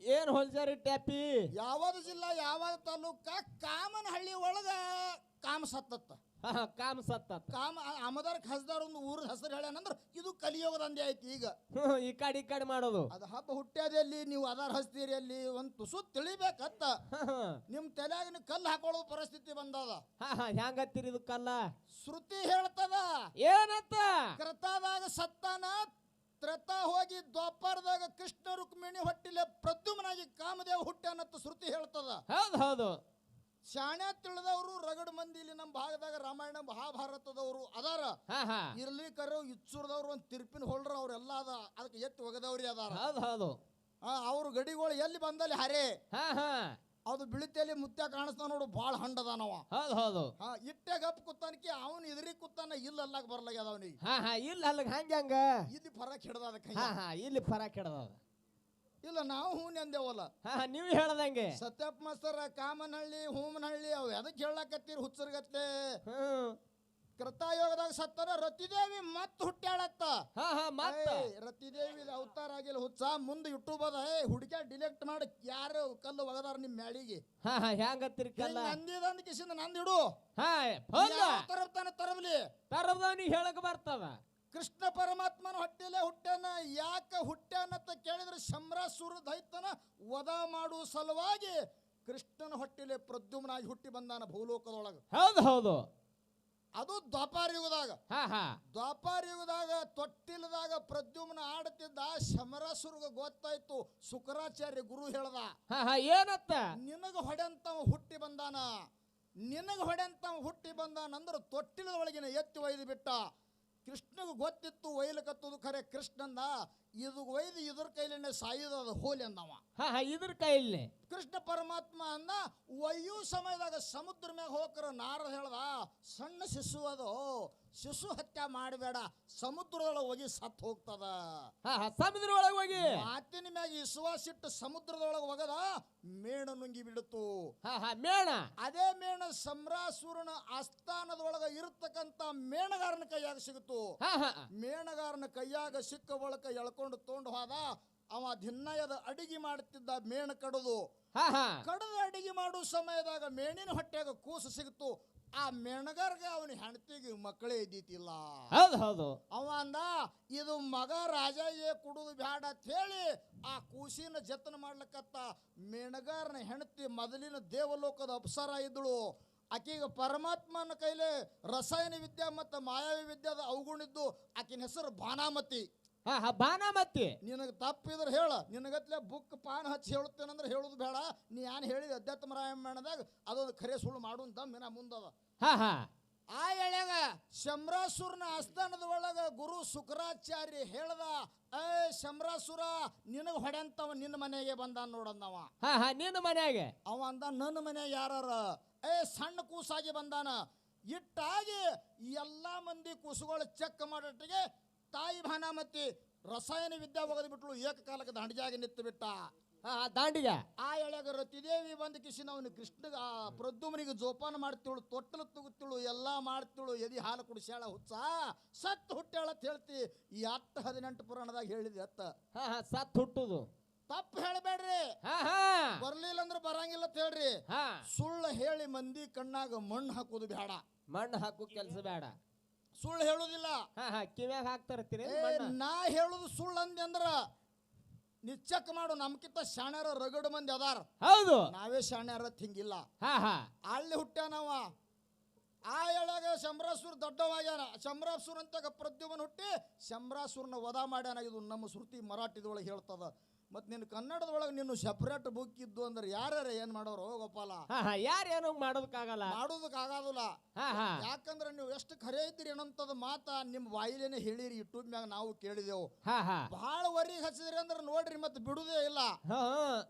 ಏನು ಹೊಲ್ದಾರಿ ಟ್ಯಾಪಿ? ಯಾವ ಜಿಲ್ಲಾ ಯಾವ ತಾಲೂಕ? ಕಾಮನಹಳ್ಳಿ ಒಳಗ. ಕಾಮ ಸತ್ತತ್ತ. ಕಾಮ ಸತ್ತ ಕಾಮ ಅಮದಾರ್ ಖಸ್ದಾರ್ ಒಂದು ಊರ ಹೆಸರು ಹೇಳ್ಯಾನಂದ್ರ ಇದು ಕಲಿಯೋಗದ ಅಂದೆ ಐತಿ ಈಗ. ಈ ಕಡೆ ಈ ಕಡೆ ಮಾಡೋದು. ಅದು ಹಬ್ಬ ಹುಟ್ಟ್ಯಾದಲ್ಲಿ ನೀವು ಆಧಾರ್ ಹಸ್ತೀರಿ ಅಲ್ಲಿ ಒಂದು ತುಸು ತಿಳಿಬೇಕತ್ತ. ನಿಮ್ ತಲೆಯಾಗ ನೀವು ಕಲ್ಲು ಹಾಕೊಳ್ಳೋ ಪರಿಸ್ಥಿತಿ ಬಂದದ. ಹಾ ಹಾ ಕಲ್ಲ? ಶ್ರುತಿ ಹೇಳ್ತದ. ಏನತ್ತ? ಕೃತಾದಾಗ ಸತ್ತಾನ ತ್ರತ ಹೋಗಿ ದ್ವಾಪಾರದಾಗ ಕೃಷ್ಣ ರುಕ್ಮಿಣಿ ಹೊಟ್ಟಿಲೆ ಪ್ರದ್ಯುಮ್ನಾಗಿ ಕಾಮದೇವ ಹುಟ್ಟ್ಯಾನತ್ತ ಶ್ರುತಿ ಹೇಳ್ತದ. ಹೌದು ಹೌದು. ಶಾಣೆ ತಿಳಿದವರು ರಗಡ್ ಮಂದಿ ಇಲ್ಲಿ ನಮ್ಮ ಭಾಗದಾಗ ರಾಮಾಯಣ ಮಹಾಭಾರತದವರು ಅದಾರ. ಹಾ ಹಾ. ಇರ್ಲಿ ಕರೆ ಇಚ್ಚುರ್ದವ್ರು ಒಂದು ತಿರ್ಪಿನ ಹೊಲ್ರ ಅವ್ರೆಲ್ಲ ಅದ ಅದಕ್ಕೆ ಎತ್ತಿ ಒಗದವ್ರಿ ಅದಾರ. ಹೌದು ಹೌದು. ಆ, ಅವ್ರ ಗಡಿಗಳು ಎಲ್ಲಿ ಬಂದಲ್ಲಿ ಹರೇ. ಹಾ ಹಾ. ಅದು ಬಿಳಿತೆಯಲ್ಲಿ ಮುತ್ಯ ಕಾಣಿಸ್ತಾನ ನೋಡು ಭಾಳ ಹಂಡದಾನವ ಹೌದು ಹೌದು. ಹಾ ಇಟ್ಟೆ ಗಪ್ ಕುತ್ತಾನಕಿ ಅವನು ಇದ್ರಿ ಕುತ್ತಾನ ಇಲ್ಲ ಅಲ್ಲಾಗ ಬರ್ಲಾಗ್ಯದ ಅವನಿಗೆ. ಹಾ ಹಾ ಇಲ್ಲ ಅಲ್ಲ ಹಂಗ ಹಂಗ? ಇಲ್ಲಿ ಫರಕ್ ಹಿಡ್ದ ಅದಕ್ಕೆ ಹಾ ಹಾ ಇಲ್ಲಿ ಫರಕ್ ಹಿಡದ ಇಲ್ಲ ನಾವು ಹೂನ್ ಎಂದೇವಲ್ಲ? ಹಾ ನೀವು ಹೇಳ್ದಂಗೆ. ಸತ್ಯಪ್ಪ ಮಾಸ್ತರ ಕಾಮನಹಳ್ಳಿ ಹೂಮನಹಳ್ಳಿ ಅವು ಎದಕ್ಕೆ ಹೇಳಕತ್ತೀರಿ ಹುಚ್ಚರ್ಗತ್ತೆ? ಹ್ಮ್. ಕೃತಾಯೋಗದಾಗ ಸತ್ತರ ರತಿದೇವಿ ಮತ್ ಹುಟ್ಟ್ಯಾಳತ್ತ. ಹಾ ಹಾ ಮತ್ತ. ಏಯ್, ರತಿದೇವಿ ಅವತಾರ ಆಗಿಲ್ಲ ಹುಚ್ಚ. ಮುಂದೆ ಯೂಟ್ಯೂಬ್ ಅದ. ಏ ಹುಡುಗ ಡಿಲೆಕ್ಟ್ ಮಾಡಿ. ಯಾರು ಕಲ್ಲು ಒಗದಾರ ನಿಮ್ ಮ್ಯಾಳಿಗೆ? ಹಾ ಕಲ್ಲ? ನಂದಿದಂದ ಕಿಸಿಂದ ನಂದಿಡು ಹಾ ತರತಾನ ತರಬ್ಲಿ? ನೀ ಹೇಳಕ್ ಬರ್ತದ. ಕೃಷ್ಣ ಪರಮಾತ್ಮನ ಹೊಟ್ಟೆಲೆ ಹುಟ್ಟ್ಯಾನ ಯಾಕ ಹುಟ್ಟ್ಯಾನಂತ ಕೇಳಿದ್ರೆ ಶಮ್ರಾಸುರ ದೈತನ ವಧ ಮಾಡುವ ಸಲುವಾಗಿ ಕೃಷ್ಣನ ಹೊಟ್ಟೆಲೆ ಪ್ರದ್ಯುಮ್ನಾಗಿ ಹುಟ್ಟಿ ಬಂದಾನ ಭೂಲೋಕದೊಳಗೆ. ಹೌದು ಹೌದು. ಅದು ದ್ವಾಪಾರ ಯುಗದಾಗ ಹಾ ಹಾ. ದ್ವಾಪಾರ ಯುಗದಾಗ ತೊಟ್ಟಿಲದಾಗ ಪ್ರದ್ಯುಮ್ನ ಆಡ್ತಿದ್ದ ಶಮರಸುರ್ಗ ಗೊತ್ತಾಯ್ತು ಶುಕ್ರಾಚಾರ್ಯ ಗುರು ಹೇಳ್ದ ಏನತ್ತ? ನಿನಗ ಹೊಡೆಂತವ ಹುಟ್ಟಿ ಬಂದಾನ ನಿನಗ ಹೊಡೆಂತ ಹುಟ್ಟಿ ಬಂದಾನ ಅಂದ್ರೆ ತೊಟ್ಟಿಲದ ಒಳಗಿನ ಎತ್ತಿ ಒಯ್ದು ಬಿಟ್ಟ ಕೃಷ್ಣಗ ಗೊತ್ತಿತ್ತು ಒಯ್ಲಕತ್ತದು ಖರೆ ಕೃಷ್ಣನ ಇದು ಒಯ್ದು ಇದ್ರ ಕೈಲಿನೇ ಸಾಯುದ ಹೋಲಿ ಅಂದವ. ಹಾ ಹಾ ಇದ್ರ ಕೈಲಿ ಕೃಷ್ಣ ಪರಮಾತ್ಮ ಅನ್ನ ಒಯ್ಯೋ ಸಮಯದಾಗ ಸಮುದ್ರ ಮ್ಯಾಗ ಹೋಗ್ರ ನಾರದ ಹೇಳ್ದ ಸಣ್ಣ ಶಿಶು ಅದು. ಶಿಶು ಹತ್ಯೆ ಮಾಡಬೇಡ. ಸಮುದ್ರದೊಳಗೆ ಹೋಗಿ ಸತ್ ಹೋಗ್ತದ. ಸಮುದ್ರದೊಳಗೆ ಹಾ ಸಮುದ್ರ ಒಳಗೆ ಹೋಗಿ. ಮಾತಿನ ಮ್ಯಾಗ ವಿಶ್ವಾಸ ಇಟ್ಟು ಸಮುದ್ರದೊಳಗೆ ಹೋಗದ ಮೇಣ ನುಂಗಿ ಬಿಡುತ್ತು ಮೇಣ. ಅದೇ ಮೇಣ ಸಮ್ರಾಸುರನ ಆಸ್ಥಾನದೊಳಗ ಇರತಕ್ಕಂತ ಮೇಣಗಾರನ ಕೈಯಾಗ ಸಿಗುತ್ತು. ಮೇಣಗಾರನ ಕೈಯಾಗ ಸಿಕ್ಕ ಬಳಕ ಎಳ್ಕೊಂಡು ತೊಗೊಂಡು ಹೋದ ಅವ ದಿನ್ನಯದ ಅಡಿಗೆ ಮಾಡುತ್ತಿದ್ದ ಮೇಣ ಕಡದು. ಕಡದ ಅಡಿಗೆ ಮಾಡುವ ಸಮಯದಾಗ ಮೇಣಿನ ಹೊಟ್ಟೆಗ ಕೂಸು ಸಿಗುತ್ತು. ಆ ಮೆಣಗರ್ಗ ಅವನ ಹೆಂಡತಿಗೆ ಮಕ್ಕಳೇ ಇದ್ದಿತ್ತಿಲ್ಲ. ಹೌದು ಹೌದು. ಅವ ಅಂದ ಇದು ಮಗ ರಾಜಯ್ಯ ಕುಡುದು ಬ್ಯಾಡ ಅಂತ ಹೇಳಿ ಆ ಕೂಸಿನ ಜತನ ಮಾಡ್ಲಿಕ್ಕತ್ತ ಮೆಣಗಾರನ ಹೆಂಡತಿ ಮೊದಲಿನ ದೇವಲೋಕದ ಅಪ್ಸರ ಇದ್ದಳು ಆಕೆಗೆ ಪರಮಾತ್ಮನ ಕೈಲಿ ರಸಾಯನ ವಿದ್ಯೆ ಮತ್ತು ಮಾಯಾವಿ ವಿದ್ಯಾದ ಅವಗುಣಿದ್ದು ಆಕಿನ ಹೆಸರು ಬಾನಾಮತಿ ಹಾ ಹಾ ಬಾನಾಮತಿ ನಿನಗೆ ತಪ್ಪಿದ್ರೆ ಹೇಳ. ನಿನಗತ್ಲೆ ಬುಕ್ ಪಾನ್ ಹಚ್ಚಿ ಹೇಳುತ್ತೇನಂದ್ರೆ ಹೇಳುದು ಬೇಡ. ನೀ ಯಾನ್ ಹೇಳಿದ ಅಧ್ಯಾತ್ಮ ರಾಮಾಯಣದಾಗ ಅದೊಂದು ಖರೆ ಸುಳ್ಳು ಮಾಡು ಅಂತ ಮಿನ ಮುಂದದ. ಹಾ ಹಾ. ಆ ಎಳೆಗ ಶಮ್ರಾಸುರನ ಆಸ್ಥಾನದ ಒಳಗ ಗುರು ಶುಕ್ರಾಚಾರ್ಯ ಹೇಳ್ದ ಏ ಶಮ್ರಾಸುರ ನಿನಗ ಹೊಡೆಂತವ ನಿನ್ನ ಮನೆಗೆ ಬಂದ ನೋಡಂದವ ಹಾ ಹಾ ನಿನ್ನ ಮನೆಗೆ ಅವ ಅಂದ ನನ್ನ ಮನೆ ಯಾರ ಏ ಸಣ್ಣ ಕೂಸಾಗಿ ಬಂದಾನ. ಇಟ್ಟಾಗಿ ಎಲ್ಲಾ ಮಂದಿ ಕೂಸುಗಳು ಚೆಕ್ ಮಾಡಟ್ಟಿಗೆ ತಾಯಿ ಭಾನಾಮತಿ ರಸಾಯನ ವಿದ್ಯೆ ಒಗೆದು ಬಿಟ್ಲು ಏಕಕಾಲಕ್ಕೆ ದಂಡಜಾಗಿ ನಿತ್ತು ಬಿಟ್ಟ. ದಾಂಡಿಗ ಆ ಎಳೆಗ ರತಿದೇವಿ ಬಂದ ಕಿಶಿನ ಅವನು ಕೃಷ್ಣಗ ಆ ಪ್ರದ್ಯುಮ್ನಿಗೆ ಜೋಪಾನ ಮಾಡ್ತಿಳು ತೊಟ್ಟಲು ತುಗುತ್ತಿಳು ಎಲ್ಲ ಮಾಡ್ತಿಳು ಎದಿ ಹಾಲು ಕುಡಿಸ್ಯಾಳ ಹುಚ್ಚ. ಸತ್ತು ಹುಟ್ಟ್ಯಾಳ ಅಂತ ಹೇಳ್ತಿ ಈ ಹತ್ತು ಹದಿನೆಂಟು ಪುರಾಣದಾಗ ಹೇಳಿದೆ ಅತ್ತ. ಹಾ ಹಾ ಸತ್ ಹುಟ್ಟುದು. ತಪ್ಪು ಹೇಳಬೇಡ್ರಿ. ಹಾ ಹಾ. ಬರ್ಲಿಲ್ಲ ಅಂದ್ರೆ ಬರಂಗಿಲ್ಲ ಅಂತ ಹೇಳ್ರಿ. ಸುಳ್ಳು ಹೇಳಿ ಮಂದಿ ಕಣ್ಣಾಗ ಮಣ್ಣು ಹಾಕೋದು ಬೇಡ ಮಣ್ಣು ಹಾಕು ಕೆಲಸ ಬೇಡ ಸುಳ್ಳು ಹೇಳುದಿಲ್ಲ. ಹಾ ಹಾ ಕಿವ್ಯಾಗ ಹಾಕ್ತಾರತ್ತೀರಿ ಏ, ನಾ ಹೇಳುದು ಸುಳ್ಳು ಅಂದೆ ಅಂದ್ರ ನೀ ಚೆಕ್ ಮಾಡು ನಮ್ಕಿಂತ ಶಾಣ್ಯಾರ ರಗಡ್ ಮಂದಿ ಅದಾರ. ಹೌದು. ನಾವೇ ಶಾಣ್ಯಾರ ತಿಂಗಿಲ್ಲ ಹಾ ಹಾ. ಅಲ್ಲಿ ಹುಟ್ಟ್ಯಾನವ. ಆ ಎಳಗ ಶಂಬ್ರಾಸುರ ದೊಡ್ಡವಾಗ್ಯಾನ. ಶಂಬರಾಸುರ್ ಅಂತ ಪ್ರದ್ಯುಮನ್ ಹುಟ್ಟಿ ಶಂಬರಾಸುರ್ನ ವಧ ಮಾಡ್ಯಾನ. ಇದು ನಮ್ಮ ಶ್ರುತಿ ಮರಾಠಿದೊಳಗೆ ಹೇಳ್ತದ. ಮತ್ ನಿನ್ನ ಕನ್ನಡದೊಳಗೆ ನಿನ್ನ ಸೆಪರೇಟ್ ಬುಕ್ ಇದ್ದು ಅಂದ್ರೆ ಯಾರ್ಯಾರ ಏನ್ ಮಾಡೋರು ಗೋಪಾಲ? ಯಾರೇನು ಮಾಡೋದಕ್ಕಾಗಲ್ಲ? ಮಾಡೋದಕ್ ಆಗೋದಿಲ್ಲ ಹಾ ಹಾ. ಯಾಕಂದ್ರೆ ನೀವು ಎಷ್ಟು ಖರೆ ಇದ್ದೀರಿ ಅನ್ನೋಂಥದ್ದು ಮಾತ ನಿಮ್ಮ ಬಾಯಿಲೇನೆ ಹೇಳಿರಿ ಯೂಟ್ಯೂಬ್ ಮ್ಯಾಗ ನಾವು ಕೇಳಿದೆವು. ಬಹಳ ವರಿಗೆ ಹಚ್ಚಿದ್ರಿ ಅಂದ್ರೆ ನೋಡ್ರಿ ಮತ್ತೆ ಬಿಡುದೇ ಇಲ್ಲ.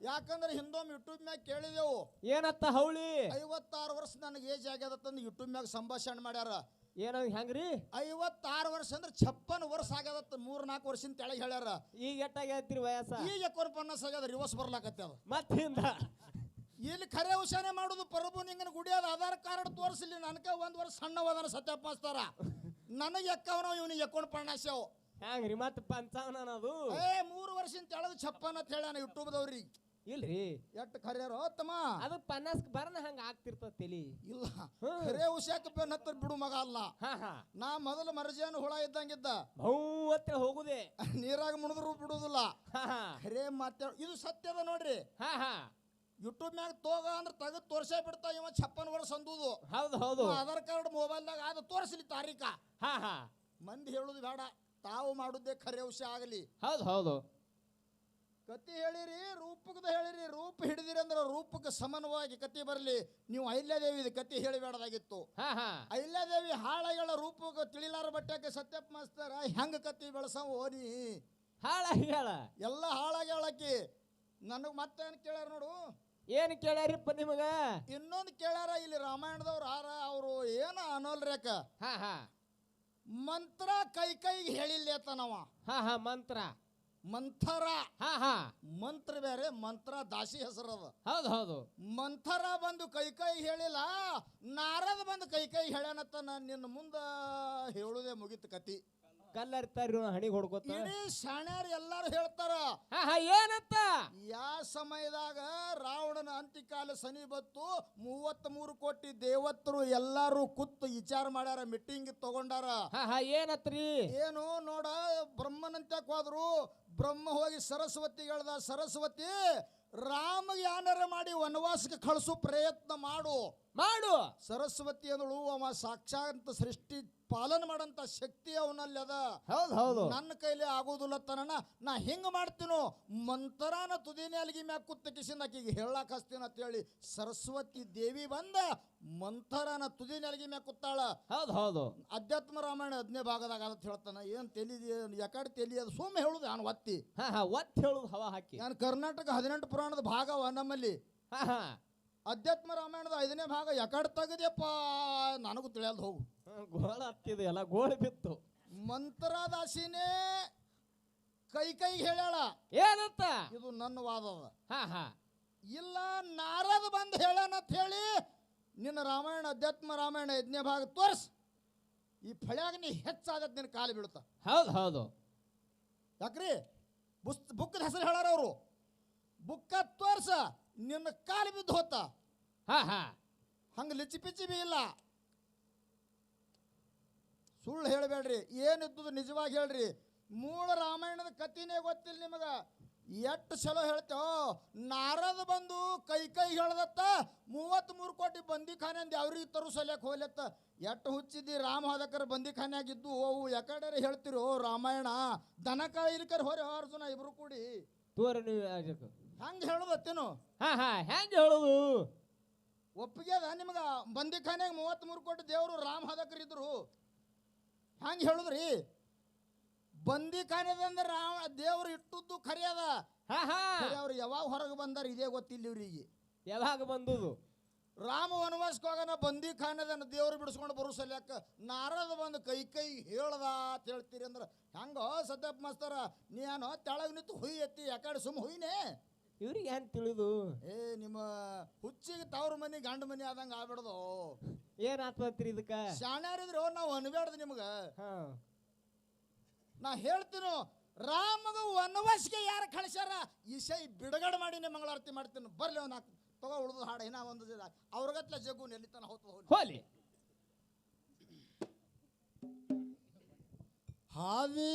ಯಾಕಂದ್ರೆ ಹಿಂದೊಮ್ಮೆ ಯೂಟ್ಯೂಬ್ ಮ್ಯಾಗ ಕೇಳಿದೆವು. ಏನತ್ತ ಹೌಳಿ? ಐವತ್ತಾರು ವರ್ಷ ನನಗೆ ಏಜ್ ಆಗ್ಯದ ಯೂಟ್ಯೂಬ್ ಮ್ಯಾಗ ಸಂಭಾಷಣೆ ಮಾಡ್ಯಾರ. ಏನೋ ಹೆಂಗ್ರಿ? ಐವತ್ತಾರು ವರ್ಷ ಅಂದ್ರೆ ಛಪ್ಪನ್ ವರ್ಷ ಆಗ್ಯದತ್ತ ಮೂರ್ ನಾಲ್ಕು ವರ್ಷದ ತೆಳಗೆ ಹೇಳ್ಯಾರ. ಈಗ ಎಟ್ಟಾಗೈತ್ರಿ ವಯಸ್ಸ? ಈಗ ಎಕ್ಕೊರ್ ಪನ್ನಸ್ ಆಗ್ಯದ ರಿವರ್ಸ್ ಬರ್ಲಾಕತ್ತೆ ಅದು. ಮತ್ತಿಂದ ಇಲ್ಲಿ ಖರೆ ಹುಷಾನೆ ಮಾಡುದು ಪ್ರಭು ನಿಂಗನ ಗುಡಿಯಾದ ಆಧಾರ್ ಕಾರ್ಡ್ ತೋರಿಸಲಿ ನನಕ ಒಂದ್ ವರ್ಷ ಸಣ್ಣವದನ ಸತ್ಯಪ್ಪ ಹಚ್ತಾರ ನನಗೆ ಎಕ್ಕವನ ಇವನಿಗೆ ಎಕ್ಕೊಂಡ್ ಪಣ್ಣಾಸ್ಯಾವ ಹೆಂಗ್ರಿ ಮತ್ ಪಂಚಾವನ ಅದು ಏ ಮೂರು ವರ್ಷದ ತೆಳದು ಛಪ್ಪನ್ ಅಂತ ಹೇಳ್ಯಾನ ಯೂಟ್ಯೂಬ್ದವ್ರಿ ಇಲ್ರಿ? ಎಟ್ ಖರ್ಯಾರೋ ತಮ್ಮ ಅದು ಪನ್ನಾಸ್ ಬರ್ನ ಹಂಗ ಆಗ್ತಿರ್ತದ ತಲಿ. ಇಲ್ಲ. ಖರೆ ಹುಷಾಕ ಬೆನ್ ಹತ್ತಿರ ಬಿಡು ಮಗ ಅಲ್ಲ. ಹಾ ಹಾ. ನಾ ಮೊದಲು ಮರಜೇನು ಹುಳ ಇದ್ದಂಗಿದ್ದ. ಹತ್ರ ಹೋಗುದೆ. ನೀರಾಗ ಮುಣಿದ್ರು ಬಿಡುದಿಲ್ಲ. ಖರೆ ಮಾತಾಡ ಇದು ಸತ್ಯದ ನೋಡ್ರಿ. ಹಾ ಹಾ. ಯೂಟ್ಯೂಬ್ ಮ್ಯಾಗ ತೋಗ ಅಂದ್ರೆ ತೆಗೆದು ತೋರ್ಸೇ ಬಿಡ್ತಾ ಇವ ಛಪ್ಪನ್ ವರ್ಷ ಅಂದುದು ಹೌದು. ಹೌದು ಆಧಾರ್ ಕಾರ್ಡ್ ಮೊಬೈಲ್ದಾಗ ಅದು ತೋರಿಸ್ಲಿ ಹಾ ಮಂದಿ ಹೇಳುದು ಬೇಡ. ತಾವು ಮಾಡುದೇ ಖರೆ ವಿಷಯ ಆಗಲಿ. ಹೌದು ಹೌದು. ಕತಿ ಹೇಳಿರಿ ರೂಪಕದ ಹೇಳಿರಿ ರೂಪ ಹಿಡಿದಿರಿ ಅಂದ್ರೆ ರೂಪಕ್ಕೆ ಸಮನವಾಗಿ ಕತಿ ಬರಲಿ. ನೀವು ಅಹಿಲ್ಯಾದೇವಿ ಕತಿ ಹೇಳಬೇಡದಾಗಿತ್ತು ಹಾ ಹಾ. ಅಹಿಲ್ಯಾದೇವಿ ಹಾಳಗಳ ರೂಪಕ್ಕೆ ತಿಳಿಲಾರ ಬಟ್ಟೆಗೆ ಸತ್ಯಪ್ಪ ಮಾಸ್ತರ ಹೆಂಗ ಕತಿ ಬೆಳಸವ ಓನಿ ಹಾಳ ಹೇಳ ಎಲ್ಲ ಹಾಳಾಗಿ ನನಗ್ ನನಗೆ ಮತ್ತೇನು ಕೇಳ್ಯಾರ ನೋಡು? ಏನು ಕೇಳ್ಯಾರಿಪ್ಪ ನಿಮಗ? ಇನ್ನೊಂದು ಕೇಳ್ಯಾರ ಇಲ್ಲಿ ರಾಮಾಯಣದವ್ರು ಆರ ಅವರು ಏನ ಹಾ ಮಂತ್ರ ಕೈ ಕೈಗೆ ಹೇಳಿಲ್ಲ ಹಾ ಹಾ ಮಂತ್ರ. ಮಂಥರ. ಹಾ ಹಾ. ಮಂತ್ರ ಬೇರೆ ಮಂತ್ರ ದಾಸಿ ಹೆಸರದ ಹೌದು ಹೌದು. ಮಂಥರ ಬಂದು ಕೈ ಕೈ ಹೇಳಿಲ್ಲ ನಾರದ ಬಂದು ಕೈ ಕೈ ಹೇಳ್ಯಾನತ್ತ ನಾನು ನಿನ್ನ ಮುಂದ ಹೇಳುದೇ ಮುಗಿತು ಕತಿ. ಕಲ್ಲರಿತಾರಿ ಹಣಿಗೆ ಹೊಡ್ಕೋತ. ಇಡೀ ಶಾಣ್ಯಾರು ಎಲ್ಲಾರು ಹೇಳ್ತಾರ ಹಾ ಹಾ ಏನತ್ತ ಯಾವ ಸಮಯದಾಗ ರಾವಣನ ಅಂತಿಕಾಲ ಸನಿ ಬತ್ತು ಮೂವತ್ತ್ ಮೂರು ಕೋಟಿ ದೇವತರು ಎಲ್ಲಾರು ಕೂತು ವಿಚಾರ ಮಾಡ್ಯಾರ ಮೀಟಿಂಗ್ ತಗೊಂಡಾರ. ಹಾ ಹಾ ಏನತ್ರಿ? ಏನು ನೋಡ ಬ್ರಹ್ಮನಂತ ಹೋದ್ರು ಬ್ರಹ್ಮ ಹೋಗಿ ಸರಸ್ವತಿ ಹೇಳ್ದ ಸರಸ್ವತಿ ರಾಮ ಯಾನರ ಮಾಡಿ ವನವಾಸಕ್ಕೆ ಕಳಿಸು ಪ್ರಯತ್ನ ಮಾಡು. ಮಾಡು. ಸರಸ್ವತಿ ಅಂದಳು ಅವ ಸಾಕ್ಷಾತ್ ಸೃಷ್ಟಿ ಪಾಲನೆ ಮಾಡಂತ ಶಕ್ತಿ ಅವನಲ್ಲಿ ಅದ. ಹೌದು ಹೌದು. ನನ್ನ ಕೈಲಿ ಆಗೋದಿಲ್ಲ ತನನ ನಾ ಹಿಂಗ ಮಾಡ್ತೀನೋ? ಮಂತರಾನ ತುದಿನೇ ಅಲ್ಲಿಗೆ ಮ್ಯಾಗ ಕುತ್ತ ಕಿಸಿಂದ ಆಕಿಗೆ ಹೇಳಕ್ ಹಸ್ತೀನಿ ಅಂತ ಹೇಳಿ ಸರಸ್ವತಿ ದೇವಿ ಬಂದ ಮಂಥರನ ತುದಿನೇ ಅಲ್ಲಿಗೆ ಮ್ಯಾಗ ಕುತ್ತಾಳ ಹೌದು ಹೌದು. ಅಧ್ಯಾತ್ಮ ರಾಮಾಯಣ ಹದಿನೇ ಭಾಗದಾಗ ಅಂತ ಹೇಳ್ತಾನ ಏನ್ ತೆಲಿದಿ ಯಾಕಡ್ ತೆಲಿ ಅದು ಸುಮ್ಮ ಹೇಳುದು ನಾನು ಒತ್ತಿ. ಹಾ ಹಾ ಒತ್ ಹೇಳುದು ಹವಾ ಹಾಕಿ. ನಾನು ಕರ್ನಾಟಕ ಹದಿನೆಂಟು ಪುರಾಣದ ಭಾಗವ ನಮ್ಮಲ್ಲಿ. ಹಾ ಹಾ. ಅಧ್ಯಾತ್ಮ ರಾಮಾಯಣದ ಐದನೇ ಭಾಗ ಯಾಕಡೆ ತೆಗದ್ಯಪ್ಪ ನನಗೂ ತಿಳಿಯಲ್ದು ಹೋಗು. ಗೋಳ ಹತ್ತಿದೆ ಎಲ್ಲ ಗೋಳ ಬಿತ್ತು. ಮಂತ್ರದಾಸಿನೇ ಕೈ ಕೈ ಹೇಳ್ಯಾಳ. ಏನಂತ? ಇದು ನನ್ನ ವಾದ ಅದ. ಹಾ ಹಾ. ಇಲ್ಲ ನಾರದ ಬಂದು ಹೇಳನಂತ ಹೇಳಿ ನಿನ್ನ ರಾಮಾಯಣ ಅಧ್ಯಾತ್ಮ ರಾಮಾಯಣ ಯಜ್ಞ ಭಾಗ ತೋರ್ಸ್. ಈ ಫಳ್ಯಾಗ ನೀ ಹೆಚ್ಚಾಗತ್ ನಿನ್ನ ಕಾಲು ಬೀಳುತ್ತ ಹೌದು ಹೌದು. ಯಾಕ್ರಿ? ಬುಸ್ ಬುಕ್ಕದ ಹೆಸರು ಹೇಳಾರ ಅವರು. ಬುಕ್ಕ ತೋರ್ಸ. ನಿನ್ನ ಕಾಲು ಬಿದ್ದು ಹೋತ. ಹಾ ಹಾ. ಹಂಗೆ ಲಿಚ್ಚಿ ಪಿಚ್ಚಿ ಬಿ ಇಲ್ಲ. ಸುಳ್ಳು ಹೇಳಬೇಡ್ರಿ ಏನಿದ್ದು ನಿಜವಾಗಿ ಹೇಳ್ರಿ. ಮೂಳ ರಾಮಾಯಣದ ಕತಿನೇ ಗೊತ್ತಿಲ್ಲ ನಿಮಗ. ಎಷ್ಟು ಚಲೋ ಹೇಳ್ತೇವ ನಾರದ ಬಂದು ಕೈ ಕೈ ಹೇಳ್ದತ್ತ ಮೂವತ್ತ್ ಮೂರು ಕೋಟಿ ಬಂದಿಖಾನೆ ಅಂದ್ ಅವ್ರಿಗೆ ತರು ಸಲ್ಯಕ್ಕೆ ಹೋಗ್ಲತ್ತ. ಎಷ್ಟು ಹುಚ್ಚಿದ್ದಿ ರಾಮ ಹೋದಕರ ಬಂದಿಖಾನ್ಯಾಗಿದ್ದು ಅವು ಯಾಕಡೆ ಹೇಳ್ತಿರೋ ರಾಮಾಯಣ ದನ ಕಾಯಿಲಿಕರ್ ಹೊರೆ ಅರ್ಜುನ ಇಬ್ರು ಕೂಡಿ. ತೋರಿ ನೀವು. ಹಂಗೆ ಹೇಳೋದತ್ತೇನು ಹಾ ಹಾ ಹೆಂಗೆ ಹೇಳೋದು? ಒಪ್ಪಿಗೆ ಅದ ನಿಮ್ಗ? ಬಂದಿಖಾನ್ಯಾಗ ಮೂವತ್ತ್ ಮೂರು ಕೋಟಿ ದೇವರು ರಾಮ ಹದಕ್ರಿ ಇದ್ರು. ಹಂಗೆ ಹೇಳುದ್ರಿ? ಬಂದಿಖಾನೆದಂದ್ರೆ ರಾಮ ದೇವ್ರು ಇಟ್ಟದ್ದು ಖರೆ ಅದ. ಹಾ ಹಾ. ಅವ್ರು ಯಾವಾಗ ಹೊರಗೆ ಬಂದಾರ ಇದೇ ಗೊತ್ತಿಲ್ಲ ಇವ್ರಿಗೆ ಯಾವಾಗ ಬಂದುದು? ರಾಮ ವನವಾಸಕ್ಕೆ ಹೋಗೋಣ ಬಂದಿ ಖಾನದನ್ನು ದೇವ್ರು ಬಿಡಿಸ್ಕೊಂಡು ಬರೋ ಸಲ್ಯಾಕ ನಾರದ ಬಂದು ಕೈ ಕೈ ಹೇಳ್ದ ಅಂತ ಹೇಳ್ತೀರಿ ಅಂದ್ರೆ ಹೆಂಗೋ ಸದ್ಯಪ್ಪ ಮಾಸ್ತರ ನೀ ಏನೋ ತೆಳಗ್ ನಿಂತು ಹುಯ್ ಎತ್ತಿ ಯಾಕಡೆ ಸುಮ್ಮ ಹುಯ್ನೇ? ಇವ್ರಿಗೆ ಏನ್ ತಿಳಿದು? ಏ ನಿಮ್ಮ ಹುಚ್ಚಿಗೆ ತವ್ರ ಮನಿ ಗಂಡ ಮನಿ ಆದಂಗ ಆಗ್ಬಿಡ್ದು. ಏನ್ ಆತ್ಮತ್ರಿ ಇದಕ್ಕ? ಶಾಣ್ಯಾರಿದ್ರು ನಾವು ಅನ್ಬೇಡ್ದು ನಿಮ್ಗ. ಹಾ. ನಾ ಹೇಳ್ತೀನೋ ರಾಮಗ ವನವಾಸಿಗೆ ಯಾರು ಕಳಿಸ್ಯಾರ? ಇಶೈ ಬಿಡುಗಡೆ ಮಾಡಿ ಮಂಗಳಾರತಿ ಮಾಡ್ತೀನಿ. ಬರ್ಲಿ ಅವ್ನ ತಗೋ ಉಳ್ದು ಹಾಡು ಏನ ಒಂದು ಅವ್ರಗತ್ಲ ಜಗ್ಗು ನೆಲ್ಲಿತಾನ ಹೋತ ಹೋಲಿ. ಹಾದಿ